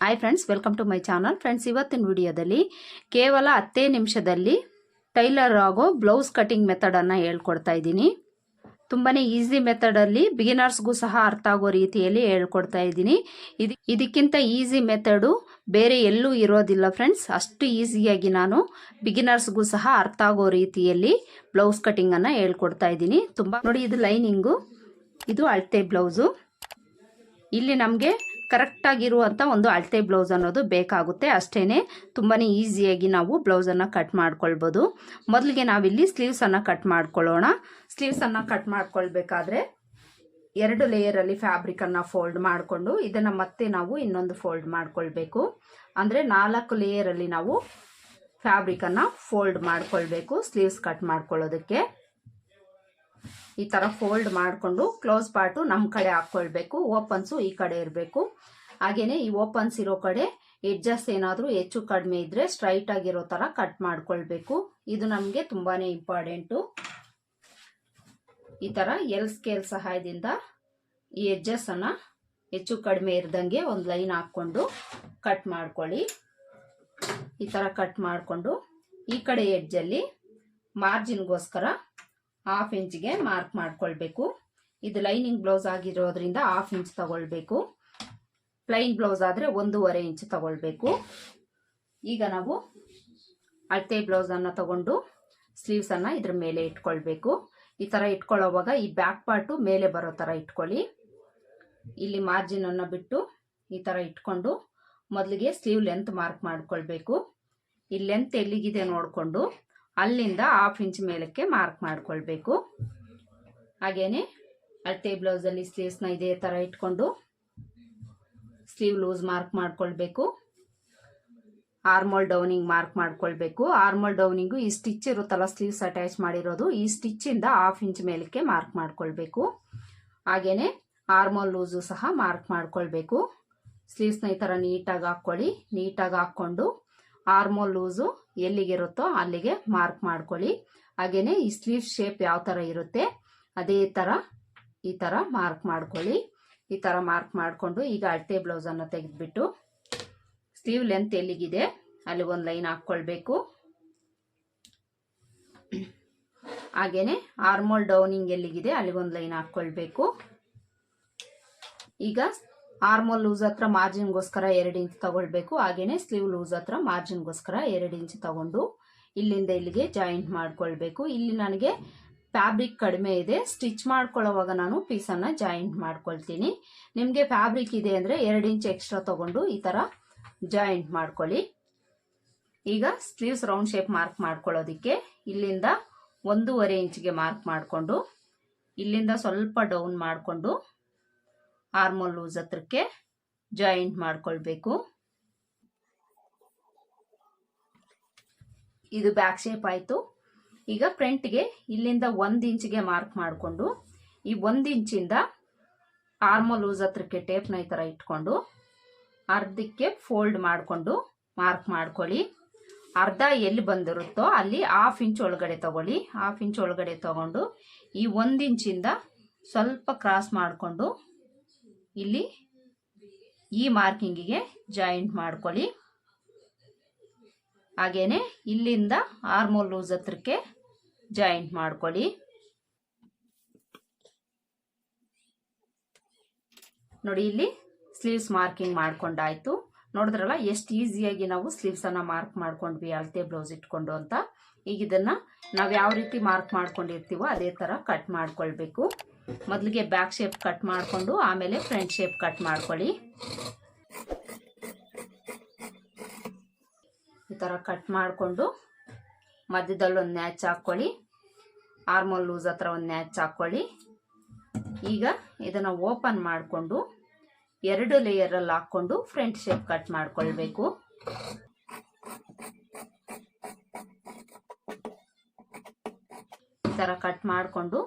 Hi friends welcome to my channel friends ಇವತ್ತಿನ ವಿಡಿಯೋದಲ್ಲಿ ಕೇವಲ ಹತ್ತೇ ನಿಮಿಷದಲ್ಲಿ ಟೈಲರ್ ಆಗೋ ಬ್ಲೌಸ್ ಕಟಿಂಗ್ ಮೆಥಡನ್ನು ಹೇಳ್ಕೊಡ್ತಾ ಇದ್ದೀನಿ. ತುಂಬಾ ಈಸಿ ಮೆಥಡಲ್ಲಿ ಬಿಗಿನರ್ಸ್ಗೂ ಸಹ ಅರ್ಥ ಆಗೋ ರೀತಿಯಲ್ಲಿ ಹೇಳ್ಕೊಡ್ತಾ ಇದ್ದೀನಿ. ಇದು, ಇದಕ್ಕಿಂತ ಈಸಿ ಮೆಥಡು ಬೇರೆ ಎಲ್ಲೂ ಇರೋದಿಲ್ಲ ಫ್ರೆಂಡ್ಸ್ ಅಷ್ಟು ಈಸಿಯಾಗಿ ನಾನು ಬಿಗಿನರ್ಸ್ಗೂ ಸಹ ಅರ್ಥ ಆಗೋ ರೀತಿಯಲ್ಲಿ ಬ್ಲೌಸ್ ಕಟಿಂಗನ್ನು ಹೇಳ್ಕೊಡ್ತಾ ಇದ್ದೀನಿ. ತುಂಬ ನೋಡಿ ಇದು ಲೈನಿಂಗು ಇದು ಅಳತೆ ಬ್ಲೌಸು ಇಲ್ಲಿ ನಮಗೆ ಕರೆಕ್ಟಾಗಿರುವಂಥ ಒಂದು ಅಳತೆ ಬ್ಲೌಸ್ ಅನ್ನೋದು ಬೇಕಾಗುತ್ತೆ. ಅಷ್ಟೇ ತುಂಬಾ ಈಸಿಯಾಗಿ ನಾವು ಬ್ಲೌಸನ್ನು ಕಟ್ ಮಾಡ್ಕೊಳ್ಬೋದು. ಮೊದಲಿಗೆ ನಾವಿಲ್ಲಿ ಸ್ಲೀವ್ಸನ್ನು ಕಟ್ ಮಾಡ್ಕೊಳ್ಳೋಣ. ಸ್ಲೀವ್ಸನ್ನು ಕಟ್ ಮಾಡ್ಕೊಳ್ಬೇಕಾದ್ರೆ ಎರಡು ಲೇಯರಲ್ಲಿ ಫ್ಯಾಬ್ರಿಕನ್ನು ಫೋಲ್ಡ್ ಮಾಡಿಕೊಂಡು ಇದನ್ನು ಮತ್ತೆ ನಾವು ಇನ್ನೊಂದು ಫೋಲ್ಡ್ ಮಾಡಿಕೊಳ್ಬೇಕು. ಅಂದರೆ ನಾಲ್ಕು ಲೇಯರಲ್ಲಿ ನಾವು ಫ್ಯಾಬ್ರಿಕನ್ನು ಫೋಲ್ಡ್ ಮಾಡಿಕೊಳ್ಬೇಕು, ಸ್ಲೀವ್ಸ್ ಕಟ್ ಮಾಡ್ಕೊಳ್ಳೋದಕ್ಕೆ. ಈ ಥರ ಫೋಲ್ಡ್ ಮಾಡಿಕೊಂಡು ಕ್ಲೋಸ್ ಪಾರ್ಟು ನಮ್ಮ ಕಡೆ ಹಾಕ್ಕೊಳ್ಬೇಕು ಓಪನ್ಸು ಈ ಕಡೆ ಇರಬೇಕು. ಹಾಗೆಯೇ ಈ ಓಪನ್ಸ್ ಇರೋ ಕಡೆ ಎಡ್ಜಸ್ ಏನಾದರೂ ಹೆಚ್ಚು ಕಡಿಮೆ ಇದ್ದರೆ ಸ್ಟ್ರೈಟ್ ಆಗಿರೋ ಥರ ಕಟ್ ಮಾಡ್ಕೊಳ್ಬೇಕು. ಇದು ನಮಗೆ ತುಂಬಾ ಇಂಪಾರ್ಟೆಂಟು ಈ ಥರ ಎಲ್ ಸ್ಕೇಲ್ ಸಹಾಯದಿಂದ ಈ ಎಡ್ಜಸ್ಸನ್ನು ಹೆಚ್ಚು ಕಡಿಮೆ ಇರ್ದಂಗೆ ಒಂದು ಲೈನ್ ಹಾಕ್ಕೊಂಡು ಕಟ್ ಮಾಡ್ಕೊಳ್ಳಿ. ಈ ಥರ ಕಟ್ ಮಾಡಿಕೊಂಡು ಈ ಕಡೆ ಎಡ್ಜಲ್ಲಿ ಮಾರ್ಜಿನ್ಗೋಸ್ಕರ ಹಾಫ್ ಇಂಚ್ಗೆ ಮಾರ್ಕ್ ಮಾಡ್ಕೊಳ್ಬೇಕು. ಇದು ಲೈನಿಂಗ್ ಬ್ಲೌಸ್ ಆಗಿರೋದ್ರಿಂದ ಹಾಫ್ ಇಂಚ್ ತಗೊಳ್ಬೇಕು. ಪ್ಲೈನ್ ಬ್ಲೌಸ್ ಆದರೆ ಒಂದೂವರೆ ಇಂಚ್ ತಗೊಳ್ಬೇಕು. ಈಗ ನಾವು ಅಳತೆ ಬ್ಲೌಸನ್ನು ತಗೊಂಡು ಸ್ಲೀವ್ಸನ್ನು ಇದ್ರ ಮೇಲೆ ಇಟ್ಕೊಳ್ಬೇಕು. ಈ ಥರ ಇಟ್ಕೊಳ್ಳೋವಾಗ ಈ ಬ್ಯಾಕ್ ಪಾರ್ಟು ಮೇಲೆ ಬರೋ ಥರ ಇಟ್ಕೊಳ್ಳಿ. ಇಲ್ಲಿ ಮಾರ್ಜಿನನ್ನು ಬಿಟ್ಟು ಈ ಥರ ಇಟ್ಕೊಂಡು ಮೊದಲಿಗೆ ಸ್ಲೀವ್ ಲೆಂತ್ ಮಾರ್ಕ್ ಮಾಡ್ಕೊಳ್ಬೇಕು. ಈ ಲೆಂತ್ ಎಲ್ಲಿಗಿದೆ ನೋಡಿಕೊಂಡು ಅಲ್ಲಿಂದ ಹಾಫ್ ಇಂಚ್ ಮೇಲಕ್ಕೆ ಮಾರ್ಕ್ ಮಾಡ್ಕೊಳ್ಬೇಕು. ಹಾಗೇನೆ ಅಳತೆ ಬ್ಲೌಸಲ್ಲಿ ಸ್ಲೀವ್ಸ್ನ ಇದೇ ಥರ ಇಟ್ಕೊಂಡು ಸ್ಲೀವ್ ಲೂಸ್ ಮಾರ್ಕ್ ಮಾಡ್ಕೊಳ್ಬೇಕು. ಆರ್ಮೋಲ್ ಡೌನಿಂಗ್ ಮಾರ್ಕ್ ಮಾಡ್ಕೊಳ್ಬೇಕು. ಆರ್ಮೋಲ್ ಡೌನಿಂಗು ಈ ಸ್ಟಿಚ್ ಇರುತ್ತಲ್ಲ ಸ್ಲೀವ್ಸ್ ಅಟ್ಯಾಚ್ ಮಾಡಿರೋದು ಈ ಸ್ಟಿಚ್ಚಿಂದ ಹಾಫ್ ಇಂಚ್ ಮೇಲಕ್ಕೆ ಮಾರ್ಕ್ ಮಾಡ್ಕೊಳ್ಬೇಕು. ಹಾಗೇನೆ ಆರ್ಮೋಲ್ ಲೂಸು ಸಹ ಮಾರ್ಕ್ ಮಾಡ್ಕೊಳ್ಬೇಕು. ಸ್ಲೀವ್ಸ್ನ ಈ ಥರ ನೀಟಾಗಿ ಹಾಕ್ಕೊಳ್ಳಿ. ನೀಟಾಗಿ ಹಾಕ್ಕೊಂಡು ಆರ್ಮೋಲ್ ಲೂಸು ಎಲ್ಲಿಗಿರುತ್ತೋ ಅಲ್ಲಿಗೆ ಮಾರ್ಕ್ ಮಾಡ್ಕೊಳ್ಳಿ. ಹಾಗೇನೆ ಈ ಸ್ಲೀವ್ ಶೇಪ್ ಯಾವ ಥರ ಇರುತ್ತೆ, ಅದೇ ಥರ ಈ ಥರ ಮಾರ್ಕ್ ಮಾಡ್ಕೊಳ್ಳಿ. ಈ ಥರ ಮಾರ್ಕ್ ಮಾಡಿಕೊಂಡು ಈಗ ಅಳತೆ ಬ್ಲೌಸನ್ನು ತೆಗೆದುಬಿಟ್ಟು ಸ್ಲೀವ್ ಲೆಂತ್ ಎಲ್ಲಿಗಿದೆ, ಅಲ್ಲಿ ಒಂದು ಲೈನ್ ಹಾಕ್ಕೊಳ್ಬೇಕು. ಹಾಗೇನೆ ಆರ್ಮೋಲ್ ಡೌನಿಂಗ್ ಎಲ್ಲಿಗಿದೆ ಅಲ್ಲಿಗೊಂದು ಲೈನ್ ಹಾಕ್ಕೊಳ್ಬೇಕು. ಈಗ ಆರ್ಮೋಲ್ ಲೂಸ್ ಹತ್ರ ಮಾರ್ಜಿನ್ಗೋಸ್ಕರ ಎರಡು ಇಂಚ್ ತಗೊಳ್ಬೇಕು. ಹಾಗೇನೆ ಸ್ಲೀವ್ ಲೂಸ್ ಹತ್ರ ಮಾರ್ಜಿನ್ಗೋಸ್ಕರ ಎರಡು ಇಂಚ್ ತಗೊಂಡು ಇಲ್ಲಿಂದ ಇಲ್ಲಿಗೆ ಜಾಯಿಂಟ್ ಮಾಡ್ಕೊಳ್ಬೇಕು. ಇಲ್ಲಿ ನನಗೆ ಫ್ಯಾಬ್ರಿಕ್ ಕಡಿಮೆ ಇದೆ. ಸ್ಟಿಚ್ ಮಾಡ್ಕೊಳ್ಳೋವಾಗ ನಾನು ಪೀಸನ್ನು ಜಾಯಿಂಟ್ ಮಾಡ್ಕೊಳ್ತೀನಿ. ನಿಮಗೆ ಫ್ಯಾಬ್ರಿಕ್ ಇದೆ ಅಂದರೆ ಎರಡು ಇಂಚ್ ಎಕ್ಸ್ಟ್ರಾ ತಗೊಂಡು ಈ ಥರ ಜಾಯಿಂಟ್ ಮಾಡ್ಕೊಳ್ಳಿ. ಈಗ ಸ್ಲೀವ್ಸ್ ರೌಂಡ್ ಶೇಪ್ ಮಾರ್ಕ್ ಮಾಡ್ಕೊಳ್ಳೋದಕ್ಕೆ ಇಲ್ಲಿಂದ ಒಂದೂವರೆ ಇಂಚ್ಗೆ ಮಾರ್ಕ್ ಮಾಡಿಕೊಂಡು ಇಲ್ಲಿಂದ ಸ್ವಲ್ಪ ಡೌನ್ ಮಾಡಿಕೊಂಡು ಆರ್ಮೋಲ್ ಲೂಸ್ ಹತ್ರಕ್ಕೆ ಜಾಯಿಂಟ್ ಮಾಡ್ಕೊಳ್ಬೇಕು. ಇದು ಬ್ಯಾಕ್ ಶೇಪ್ ಆಯಿತು. ಈಗ ಫ್ರಂಟ್ಗೆ ಇಲ್ಲಿಂದ ಒಂದು ಇಂಚಿಗೆ ಮಾರ್ಕ್ ಮಾಡಿಕೊಂಡು, ಈ ಒಂದು ಇಂಚಿಂದ ಆರ್ಮೋಲ್ ಲೂಸ್ ಹತ್ರಕ್ಕೆ ಟೇಪ್ನ ಈ ಥರ ಇಟ್ಕೊಂಡು, ಅರ್ಧಕ್ಕೆ ಫೋಲ್ಡ್ ಮಾಡಿಕೊಂಡು ಮಾರ್ಕ್ ಮಾಡ್ಕೊಳ್ಳಿ. ಅರ್ಧ ಎಲ್ಲಿ ಬಂದಿರುತ್ತೋ ಅಲ್ಲಿ ಹಾಫ್ ಇಂಚ್ ಒಳಗಡೆ ತಗೊಳ್ಳಿ. ಹಾಫ್ ಇಂಚ್ ಒಳಗಡೆ ತಗೊಂಡು ಈ ಒಂದು ಇಂಚಿಂದ ಸ್ವಲ್ಪ ಕ್ರಾಸ್ ಮಾಡಿಕೊಂಡು ಇಲ್ಲಿ ಈ ಮಾರ್ಕಿಂಗಿಗೆ ಜಾಯಿಂಟ್ ಮಾಡ್ಕೊಳ್ಳಿ. ಹಾಗೇನೆ ಇಲ್ಲಿಂದ ಆರ್ಮೋಲ್ ಲೂಸ್ ಹತ್ರಕ್ಕೆ ಜಾಯಿಂಟ್ ಮಾಡ್ಕೊಳ್ಳಿ. ನೋಡಿ ಇಲ್ಲಿ ಸ್ಲೀವ್ಸ್ ಮಾರ್ಕಿಂಗ್ ಮಾಡ್ಕೊಂಡಾಯ್ತು. ನೋಡಿದ್ರಲ್ಲ ಎಷ್ಟು ಈಸಿಯಾಗಿ ನಾವು ಸ್ಲೀವ್ಸನ್ನು ಮಾರ್ಕ್ ಮಾಡ್ಕೊಂಡ್ವಿ, ಅಳತೆ ಬ್ಲೌಸ್ ಇಟ್ಕೊಂಡು ಅಂತ. ಈಗ ಇದನ್ನು ನಾವು ಯಾವ ರೀತಿ ಮಾರ್ಕ್ ಮಾಡ್ಕೊಂಡಿರ್ತೀವೋ ಅದೇ ಥರ ಕಟ್ ಮಾಡ್ಕೊಳ್ಬೇಕು. ಮೊದಲಿಗೆ ಬ್ಯಾಕ್ ಶೇಪ್ ಕಟ್ ಮಾಡಿಕೊಂಡು, ಆಮೇಲೆ ಫ್ರಂಟ್ ಶೇಪ್ ಕಟ್ ಮಾಡ್ಕೊಳ್ಳಿ. ಈ ಥರ ಕಟ್ ಮಾಡಿಕೊಂಡು ಮಧ್ಯದಲ್ಲಿ ಒಂದು ನ್ಯಾಚ್ ಹಾಕ್ಕೊಳ್ಳಿ ಆರ್ಮೋಲ್ ಲೂಸ್ ಹತ್ರ ಒಂದು ನ್ಯಾಚ್ ಹಾಕ್ಕೊಳ್ಳಿ. ಈಗ ಇದನ್ನು ಓಪನ್ ಮಾಡಿಕೊಂಡು, ಎರಡು ಲೇಯರಲ್ಲಿ ಹಾಕ್ಕೊಂಡು ಫ್ರಂಟ್ ಶೇಪ್ ಕಟ್ ಮಾಡ್ಕೊಳ್ಬೇಕು. ಈ ಥರ ಕಟ್ ಮಾಡಿಕೊಂಡು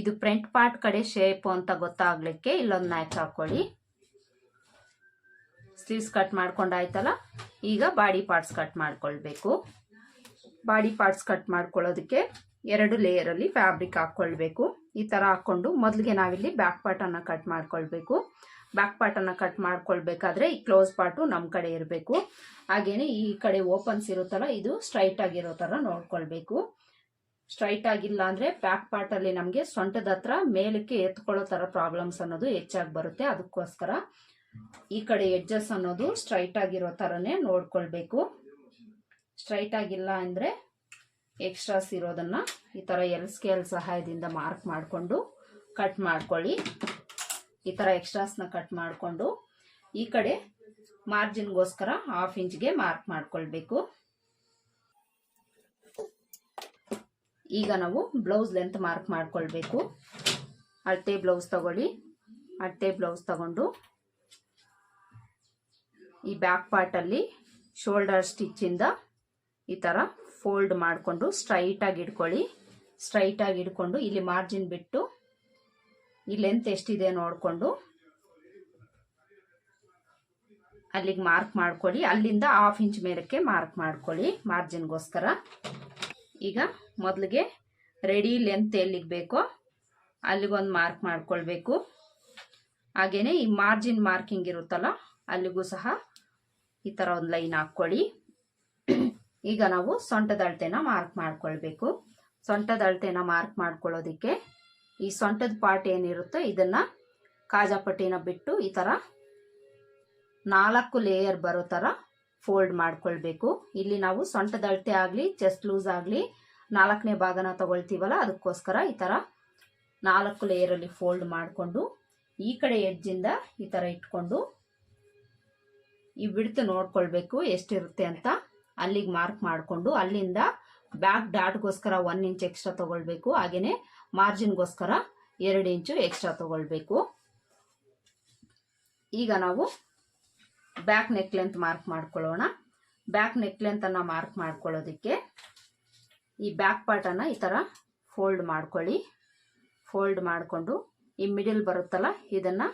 ಇದು ಫ್ರಂಟ್ ಪಾರ್ಟ್ ಕಡೆ ಶೇಪ್ ಅಂತ ಗೊತ್ತಾಗ್ಲಿಕ್ಕೆ ಇಲ್ಲೊಂದು ನ್ಯಾಚ್ ಹಾಕ್ಕೊಳ್ಳಿ ಸ್ಲೀವ್ಸ್ ಕಟ್ ಮಾಡ್ಕೊಂಡಾಯ್ತಲ್ಲ? ಈಗ ಬಾಡಿ ಪಾರ್ಟ್ಸ್ ಕಟ್ ಮಾಡ್ಕೊಳ್ಬೇಕು. ಬಾಡಿ ಪಾರ್ಟ್ಸ್ ಕಟ್ ಮಾಡ್ಕೊಳ್ಳೋದಕ್ಕೆ ಎರಡು ಲೇಯರಲ್ಲಿ ಫ್ಯಾಬ್ರಿಕ್ ಹಾಕ್ಕೊಳ್ಬೇಕು. ಈ ಥರ ಹಾಕ್ಕೊಂಡು ಮೊದಲಿಗೆ ನಾವಿಲ್ಲಿ ಬ್ಯಾಕ್ ಪಾರ್ಟನ್ನು ಕಟ್ ಮಾಡ್ಕೊಳ್ಬೇಕು. ಬ್ಯಾಕ್ ಪಾರ್ಟನ್ನು ಕಟ್ ಮಾಡ್ಕೊಳ್ಬೇಕಾದ್ರೆ ಈ ಕ್ಲೋಸ್ ಪಾರ್ಟು ನಮ್ಮ ಕಡೆ ಇರಬೇಕು. ಹಾಗೇನೆ ಈ ಕಡೆ ಓಪನ್ಸ್ ಇರುತ್ತಲ್ಲ, ಇದು ಸ್ಟ್ರೈಟ್ ಆಗಿರೋ ಥರ ನೋಡ್ಕೊಳ್ಬೇಕು. ಸ್ಟ್ರೈಟ್ ಆಗಿಲ್ಲ ಅಂದರೆ ಬ್ಯಾಕ್ ಪಾರ್ಟಲ್ಲಿ ನಮಗೆ ಸೊಂಟದ ಹತ್ರ ಮೇಲಕ್ಕೆ ಎತ್ಕೊಳ್ಳೋ ಥರ ಪ್ರಾಬ್ಲಮ್ಸ್ ಅನ್ನೋದು ಹೆಚ್ಚಾಗಿ ಬರುತ್ತೆ. ಅದಕ್ಕೋಸ್ಕರ ಈ ಕಡೆ ಎಡ್ಜಸ್ ಅನ್ನೋದು ಸ್ಟ್ರೈಟ್ ಆಗಿರೋ ತರನೇ ನೋಡ್ಕೊಳ್ಬೇಕು. ಸ್ಟ್ರೈಟ್ ಆಗಿಲ್ಲ ಅಂದರೆ ಎಕ್ಸ್ಟ್ರಾಸ್ ಇರೋದನ್ನು ಈ ಥರ ಎಲ್ ಸ್ಕೇಲ್ ಸಹಾಯದಿಂದ ಮಾರ್ಕ್ ಮಾಡಿಕೊಂಡು ಕಟ್ ಮಾಡ್ಕೊಳ್ಳಿ. ಈ ಥರ ಎಕ್ಸ್ಟ್ರಾಸ್ನ ಕಟ್ ಮಾಡಿಕೊಂಡು ಈ ಕಡೆ ಮಾರ್ಜಿನ್ಗೋಸ್ಕರ ಹಾಫ್ ಇಂಚ್ಗೆ ಮಾರ್ಕ್ ಮಾಡ್ಕೊಳ್ಬೇಕು. ಈಗ ನಾವು ಬ್ಲೌಸ್ ಲೆಂತ್ ಮಾರ್ಕ್ ಮಾಡ್ಕೊಳ್ಬೇಕು. ಅಳತೆ ಬ್ಲೌಸ್ ತಗೊಳ್ಳಿ. ಅಳತೆ ಬ್ಲೌಸ್ ತಗೊಂಡು ಈ ಬ್ಯಾಕ್ ಪಾರ್ಟಲ್ಲಿ ಶೋಲ್ಡರ್ ಸ್ಟಿಚ್ಚಿಂದ ಈ ಥರ ಫೋಲ್ಡ್ ಮಾಡಿಕೊಂಡು ಸ್ಟ್ರೈಟಾಗಿ ಇಟ್ಕೊಳ್ಳಿ. ಸ್ಟ್ರೈಟಾಗಿ ಇಟ್ಕೊಂಡು ಇಲ್ಲಿ ಮಾರ್ಜಿನ್ ಬಿಟ್ಟು ಈ ಲೆಂತ್ ಎಷ್ಟಿದೆ ನೋಡಿಕೊಂಡು ಅಲ್ಲಿಗೆ ಮಾರ್ಕ್ ಮಾಡ್ಕೊಳ್ಳಿ. ಅಲ್ಲಿಂದ ಹಾಫ್ ಇಂಚ್ ಮೇಲಕ್ಕೆ ಮಾರ್ಕ್ ಮಾಡ್ಕೊಳ್ಳಿ. ಮಾರ್ಜಿನ್ಗೋಸ್ಕರ ಈಗ ಮೊದಲಿಗೆ ರೆಡಿ ಲೆಂತ್ ಎಲ್ಲಿಗೆ ಬೇಕೋ ಅಲ್ಲಿಗೊಂದು ಮಾರ್ಕ್ ಮಾಡ್ಕೊಳ್ಬೇಕು. ಹಾಗೆಯೇ ಈ ಮಾರ್ಜಿನ್ ಮಾರ್ಕಿಂಗ್ ಇರುತ್ತಲ್ಲ, ಅಲ್ಲಿಗೂ ಸಹ ಈ ಥರ ಒಂದು ಲೈನ್ ಹಾಕ್ಕೊಳ್ಳಿ. ಈಗ ನಾವು ಸೊಂಟದ ಅಳತೆನ ಮಾರ್ಕ್ ಮಾಡ್ಕೊಳ್ಬೇಕು. ಸೊಂಟದ ಅಳತೆನ ಮಾರ್ಕ್ ಮಾಡ್ಕೊಳ್ಳೋದಕ್ಕೆ ಈ ಸೊಂಟದ ಪಾರ್ಟ್ ಏನಿರುತ್ತೋ ಇದನ್ನು ಕಾಜಾಪಟ್ಟಿನ ಬಿಟ್ಟು ಈ ಥರ ನಾಲ್ಕು ಲೇಯರ್ ಬರೋ ಥರ ಫೋಲ್ಡ್ ಮಾಡ್ಕೊಳ್ಬೇಕು. ಇಲ್ಲಿ ನಾವು ಸೊಂಟದ ಅಳತೆ ಆಗಲಿ ಚೆಸ್ಟ್ ಲೂಸ್ ಆಗಲಿ ನಾಲ್ಕನೇ ಭಾಗನ ತಗೊಳ್ತೀವಲ್ಲ, ಅದಕ್ಕೋಸ್ಕರ ಈ ಥರ ನಾಲ್ಕು ಲೇಯರಲ್ಲಿ ಫೋಲ್ಡ್ ಮಾಡಿಕೊಂಡು, ಈ ಕಡೆ ಎಡ್ಜಿಂದ ಈ ಥರ ಇಟ್ಕೊಂಡು, ಈ ಬಿಡ್ತು ನೋಡ್ಕೊಳ್ಬೇಕು ಎಷ್ಟಿರುತ್ತೆ ಅಂತ ಅಲ್ಲಿಗೆ ಮಾರ್ಕ್ ಮಾಡಿಕೊಂಡು, ಅಲ್ಲಿಂದ ಬ್ಯಾಕ್ ಡಾಟ್ಗೋಸ್ಕರ ಒನ್ ಇಂಚ್ ಎಕ್ಸ್ಟ್ರಾ ತೊಗೊಳ್ಬೇಕು ಹಾಗೆಯೇ ಮಾರ್ಜಿನ್ಗೋಸ್ಕರ ಎರಡು ಇಂಚು ಎಕ್ಸ್ಟ್ರಾ ತೊಗೊಳ್ಬೇಕು. ಈಗ ನಾವು ಬ್ಯಾಕ್ ನೆಕ್ ಲೆಂತ್ ಮಾರ್ಕ್ ಮಾಡ್ಕೊಳ್ಳೋಣ. ಬ್ಯಾಕ್ ನೆಕ್ ಲೆಂತನ್ನು ಮಾರ್ಕ್ ಮಾಡ್ಕೊಳ್ಳೋದಕ್ಕೆ ಈ ಬ್ಯಾಕ್ ಪಾರ್ಟನ್ನು ಈ ಥರ ಫೋಲ್ಡ್ ಮಾಡ್ಕೊಳ್ಳಿ. ಫೋಲ್ಡ್ ಮಾಡಿಕೊಂಡು ಈ ಮಿಡಿಲ್ ಬರುತ್ತಲ್ಲ, ಇದನ್ನು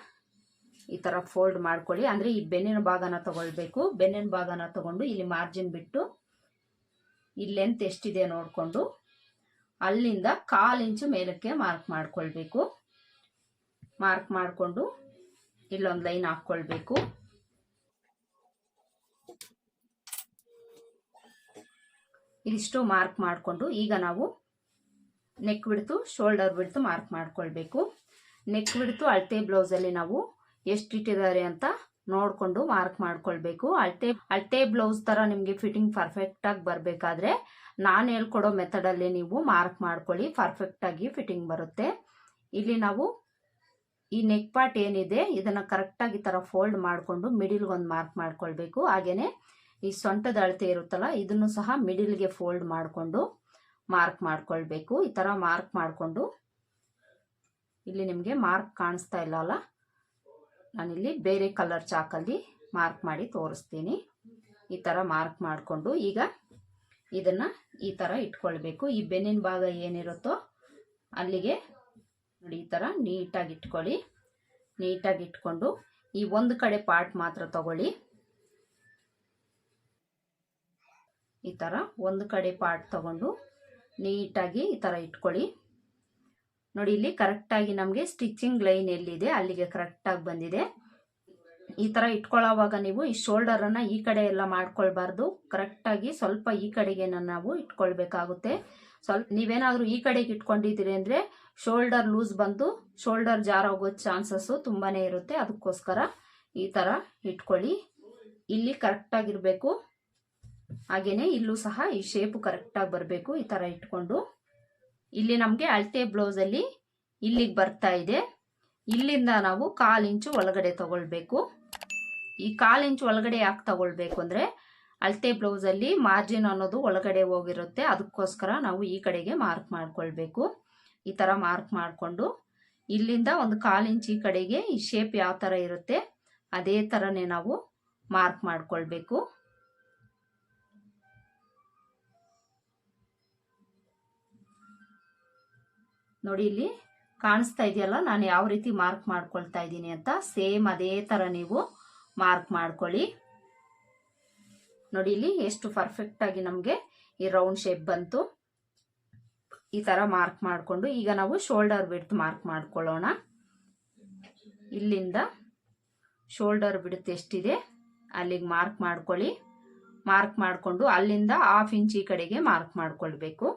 ಈ ಥರ ಫೋಲ್ಡ್ ಮಾಡ್ಕೊಳ್ಳಿ. ಅಂದರೆ ಈ ಬೆನ್ನಿನ ಭಾಗನ ತಗೊಳ್ಬೇಕು. ಬೆನ್ನಿನ ಭಾಗನ ತಗೊಂಡು ಇಲ್ಲಿ ಮಾರ್ಜಿನ್ ಬಿಟ್ಟು ಈ ಲೆಂತ್ ಎಷ್ಟಿದೆ ನೋಡಿಕೊಂಡು ಅಲ್ಲಿಂದ ಕಾಲು ಇಂಚು ಮೇಲಕ್ಕೆ ಮಾರ್ಕ್ ಮಾಡ್ಕೊಳ್ಬೇಕು. ಮಾರ್ಕ್ ಮಾಡಿಕೊಂಡು ಇಲ್ಲೊಂದು ಲೈನ್ ಹಾಕ್ಕೊಳ್ಬೇಕು. ಇದಿಷ್ಟು ಮಾರ್ಕ್ ಮಾಡಿಕೊಂಡು ಈಗ ನಾವು ನೆಕ್ ಬಿಡ್ತು ಶೋಲ್ಡರ್ ಬಿಡ್ತು ಮಾರ್ಕ್ ಮಾಡ್ಕೊಳ್ಬೇಕು. ನೆಕ್ ಬಿಡ್ತು ಅಳತೆ ಬ್ಲೌಸಲ್ಲಿ ನಾವು ಎಷ್ಟು ಇಟ್ಟಿದ್ದಾರೆ ಅಂತ ನೋಡಿಕೊಂಡು ಮಾರ್ಕ್ ಮಾಡ್ಕೊಳ್ಬೇಕು. ಅಳತೆ ಅಳತೆ ಬ್ಲೌಸ್ ಥರ ನಿಮಗೆ ಫಿಟ್ಟಿಂಗ್ ಪರ್ಫೆಕ್ಟಾಗಿ ಬರಬೇಕಾದ್ರೆ ನಾನು ಹೇಳ್ಕೊಡೋ ಮೆಥಡಲ್ಲಿ ನೀವು ಮಾರ್ಕ್ ಮಾಡ್ಕೊಳ್ಳಿ ಪರ್ಫೆಕ್ಟಾಗಿ ಫಿಟ್ಟಿಂಗ್ ಬರುತ್ತೆ. ಇಲ್ಲಿ ನಾವು ಈ ನೆಕ್ ಪಾರ್ಟ್ ಏನಿದೆ, ಇದನ್ನು ಕರೆಕ್ಟಾಗಿ ಈ ಥರ ಫೋಲ್ಡ್ ಮಾಡಿಕೊಂಡು ಮಿಡಿಲ್ಗೆ ಒಂದು ಮಾರ್ಕ್ ಮಾಡ್ಕೊಳ್ಬೇಕು. ಹಾಗೆಯೇ ಈ ಸೊಂಟದ ಅಳತೆ ಇರುತ್ತಲ್ಲ, ಇದನ್ನು ಸಹ ಮಿಡಿಲ್ಗೆ ಫೋಲ್ಡ್ ಮಾಡಿಕೊಂಡು ಮಾರ್ಕ್ ಮಾಡ್ಕೊಳ್ಬೇಕು. ಈ ಥರ ಮಾರ್ಕ್ ಮಾಡಿಕೊಂಡು ಇಲ್ಲಿ ನಿಮಗೆ ಮಾರ್ಕ್ ಕಾಣಿಸ್ತಾ ಇಲ್ಲ ಅಲ್ಲ? ನಾನಿಲ್ಲಿ ಬೇರೆ ಕಲರ್ ಚಾಕಲ್ಲಿ ಮಾರ್ಕ್ ಮಾಡಿ ತೋರಿಸ್ತೀನಿ. ಈ ಥರ ಮಾರ್ಕ್ ಮಾಡಿಕೊಂಡು ಈಗ ಇದನ್ನು ಈ ಥರ ಇಟ್ಕೊಳ್ಬೇಕು. ಈ ಬೆನ್ನಿನ ಭಾಗ ಏನಿರುತ್ತೋ ಅಲ್ಲಿಗೆ ನೋಡಿ, ಈ ಥರ ನೀಟಾಗಿ ಇಟ್ಕೊಳ್ಳಿ. ನೀಟಾಗಿ ಇಟ್ಕೊಂಡು ಈ ಒಂದು ಕಡೆ ಪಾರ್ಟ್ ಮಾತ್ರ ತಗೊಳ್ಳಿ. ಈ ಥರ ಒಂದು ಕಡೆ ಪಾರ್ಟ್ ತಗೊಂಡು ನೀಟಾಗಿ ಈ ಥರ ಇಟ್ಕೊಳ್ಳಿ. ನೋಡಿ, ಇಲ್ಲಿ ಕರೆಕ್ಟಾಗಿ ನಮಗೆ ಸ್ಟಿಚಿಂಗ್ ಲೈನ್ ಎಲ್ಲಿದೆ ಅಲ್ಲಿಗೆ ಕರೆಕ್ಟಾಗಿ ಬಂದಿದೆ. ಈ ಥರ ಇಟ್ಕೊಳ್ಳೋವಾಗ ನೀವು ಈ ಶೋಲ್ಡರನ್ನು ಈ ಕಡೆ ಎಲ್ಲ ಮಾಡ್ಕೊಳ್ಬಾರ್ದು. ಕರೆಕ್ಟಾಗಿ ಸ್ವಲ್ಪ ಈ ಕಡೆಗೆ ನಾವು ಇಟ್ಕೊಳ್ಬೇಕಾಗುತ್ತೆ. ಸ್ವಲ್ಪ ನೀವೇನಾದರೂ ಈ ಕಡೆಗೆ ಇಟ್ಕೊಂಡಿದ್ದೀರಿ ಅಂದರೆ ಶೋಲ್ಡರ್ ಲೂಸ್ ಬಂದು ಶೋಲ್ಡರ್ ಜಾರೋಗೋ ಚಾನ್ಸಸ್ಸು ತುಂಬಾ ಇರುತ್ತೆ. ಅದಕ್ಕೋಸ್ಕರ ಈ ಥರ ಇಟ್ಕೊಳ್ಳಿ. ಇಲ್ಲಿ ಕರೆಕ್ಟಾಗಿರಬೇಕು ಹಾಗೆಯೇ ಇಲ್ಲೂ ಸಹ ಈ ಶೇಪು ಕರೆಕ್ಟಾಗಿ ಬರಬೇಕು ಈ ಥರ ಇಟ್ಕೊಂಡು. ಇಲ್ಲಿ ನಮಗೆ ಅಳತೆ ಬ್ಲೌಸಲ್ಲಿ ಇಲ್ಲಿಗೆ ಬರ್ತಾ ಇದೆ. ಇಲ್ಲಿಂದ ನಾವು ಕಾಲು ಇಂಚು ಒಳಗಡೆ ತಗೊಳ್ಬೇಕು. ಈ ಕಾಲು ಇಂಚು ಒಳಗಡೆ ಯಾಕೆ ತಗೊಳ್ಬೇಕು ಅಂದರೆ ಅಳತೆ ಬ್ಲೌಸಲ್ಲಿ ಮಾರ್ಜಿನ್ ಅನ್ನೋದು ಒಳಗಡೆ ಹೋಗಿರುತ್ತೆ. ಅದಕ್ಕೋಸ್ಕರ ನಾವು ಈ ಕಡೆಗೆ ಮಾರ್ಕ್ ಮಾಡ್ಕೊಳ್ಬೇಕು. ಈ ಥರ ಮಾರ್ಕ್ ಮಾಡಿಕೊಂಡು ಇಲ್ಲಿಂದ ಒಂದು ಕಾಲು ಇಂಚು ಈ ಕಡೆಗೆ ಈ ಶೇಪ್ ಯಾವ ಥರ ಇರುತ್ತೆ, ಅದೇ ಥರನೇ ನಾವು ಮಾರ್ಕ್ ಮಾಡ್ಕೊಳ್ಬೇಕು. ನೋಡಿ ಇಲ್ಲಿ ಕಾಣಿಸ್ತಾ ಇದೆಯಲ್ಲ, ನಾನು ಯಾವ ರೀತಿ ಮಾರ್ಕ್ ಮಾಡ್ಕೊಳ್ತಾ ಇದ್ದೀನಿ ಅಂತ, ಸೇಮ್ ಅದೇ ಥರ ನೀವು ಮಾರ್ಕ್ ಮಾಡ್ಕೊಳ್ಳಿ. ನೋಡಿ ಇಲ್ಲಿ ಎಷ್ಟು ಪರ್ಫೆಕ್ಟಾಗಿ ನಮಗೆ ಈ ರೌಂಡ್ ಶೇಪ್ ಬಂತು. ಈ ಥರ ಮಾರ್ಕ್ ಮಾಡಿಕೊಂಡು ಈಗ ನಾವು ಶೋಲ್ಡರ್ ಬಿಡ್ತು ಮಾರ್ಕ್ ಮಾಡ್ಕೊಳ್ಳೋಣ. ಇಲ್ಲಿಂದ ಶೋಲ್ಡರ್ ಬಿಡುತ್ತೆ ಎಷ್ಟಿದೆ ಅಲ್ಲಿಗೆ ಮಾರ್ಕ್ ಮಾಡ್ಕೊಳ್ಳಿ. ಮಾರ್ಕ್ ಮಾಡಿಕೊಂಡು ಅಲ್ಲಿಂದ ಹಾಫ್ ಇಂಚಿ ಕಡೆಗೆ ಮಾರ್ಕ್ ಮಾಡ್ಕೊಳ್ಬೇಕು.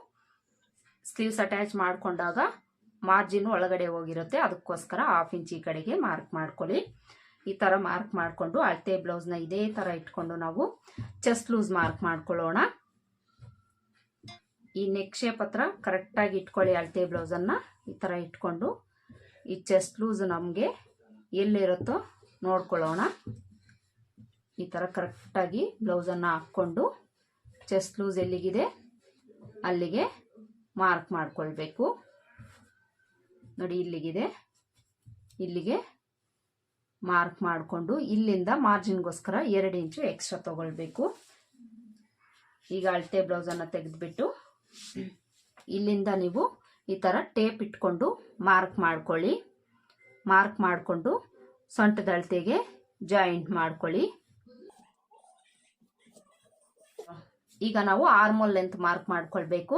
ಸ್ಲೀವ್ಸ್ ಅಟ್ಯಾಚ್ ಮಾಡಿಕೊಂಡಾಗ ಮಾರ್ಜಿನ್ ಒಳಗಡೆ ಹೋಗಿರುತ್ತೆ. ಅದಕ್ಕೋಸ್ಕರ ಹಾಫ್ ಇಂಚ್ ಈ ಕಡೆಗೆ ಮಾರ್ಕ್ ಮಾಡ್ಕೊಳ್ಳಿ. ಈ ಥರ ಮಾರ್ಕ್ ಮಾಡಿಕೊಂಡು ಅಳತೆ ಬ್ಲೌಸ್ನ ಇದೇ ಥರ ಇಟ್ಕೊಂಡು ನಾವು ಚೆಸ್ಟ್ ಲೂಸ್ ಮಾರ್ಕ್ ಮಾಡ್ಕೊಳ್ಳೋಣ. ಈ ನೆಕ್ ಶೇಪ್ ಹತ್ರ ಕರೆಕ್ಟಾಗಿ ಇಟ್ಕೊಳ್ಳಿ ಅಳತೆ ಬ್ಲೌಸನ್ನು ಈ ಥರ ಇಟ್ಕೊಂಡು ಈ ಚೆಸ್ಟ್ ಲೂಸ್ ನಮಗೆ ಎಲ್ಲಿರುತ್ತೋ ನೋಡ್ಕೊಳ್ಳೋಣ. ಈ ಥರ ಕರೆಕ್ಟಾಗಿ ಬ್ಲೌಸನ್ನು ಹಾಕ್ಕೊಂಡು ಚೆಸ್ಟ್ ಲೂಸ್ ಎಲ್ಲಿಗಿದೆ? ಅಲ್ಲಿಗೆ ಮಾರ್ಕ್ ಮಾಡಿಕೊಳ್ಬೇಕು. ನೋಡಿ ಇಲ್ಲಿಗಿದೆ. ಇಲ್ಲಿಗೆ ಮಾರ್ಕ್ ಮಾಡಿಕೊಂಡು ಇಲ್ಲಿಂದ ಮಾರ್ಜಿನ್ಗೋಸ್ಕರ ಎರಡು ಇಂಚು ಎಕ್ಸ್ಟ್ರಾ ತಗೊಳ್ಬೇಕು. ಈಗ ಅಳತೆ ಬ್ಲೌಸನ್ನು ತೆಗೆದುಬಿಟ್ಟು ಇಲ್ಲಿಂದ ನೀವು ಈ ಥರ ಟೇಪ್ ಇಟ್ಕೊಂಡು ಮಾರ್ಕ್ ಮಾಡ್ಕೊಳ್ಳಿ. ಮಾರ್ಕ್ ಮಾಡಿಕೊಂಡು ಸೊಂಟದ ಅಳತೆಗೆ ಜಾಯಿಂಟ್ ಮಾಡ್ಕೊಳ್ಳಿ. ಈಗ ನಾವು ಆರ್ಮೋಲ್ ಲೆಂತ್ ಮಾರ್ಕ್ ಮಾಡ್ಕೊಳ್ಬೇಕು.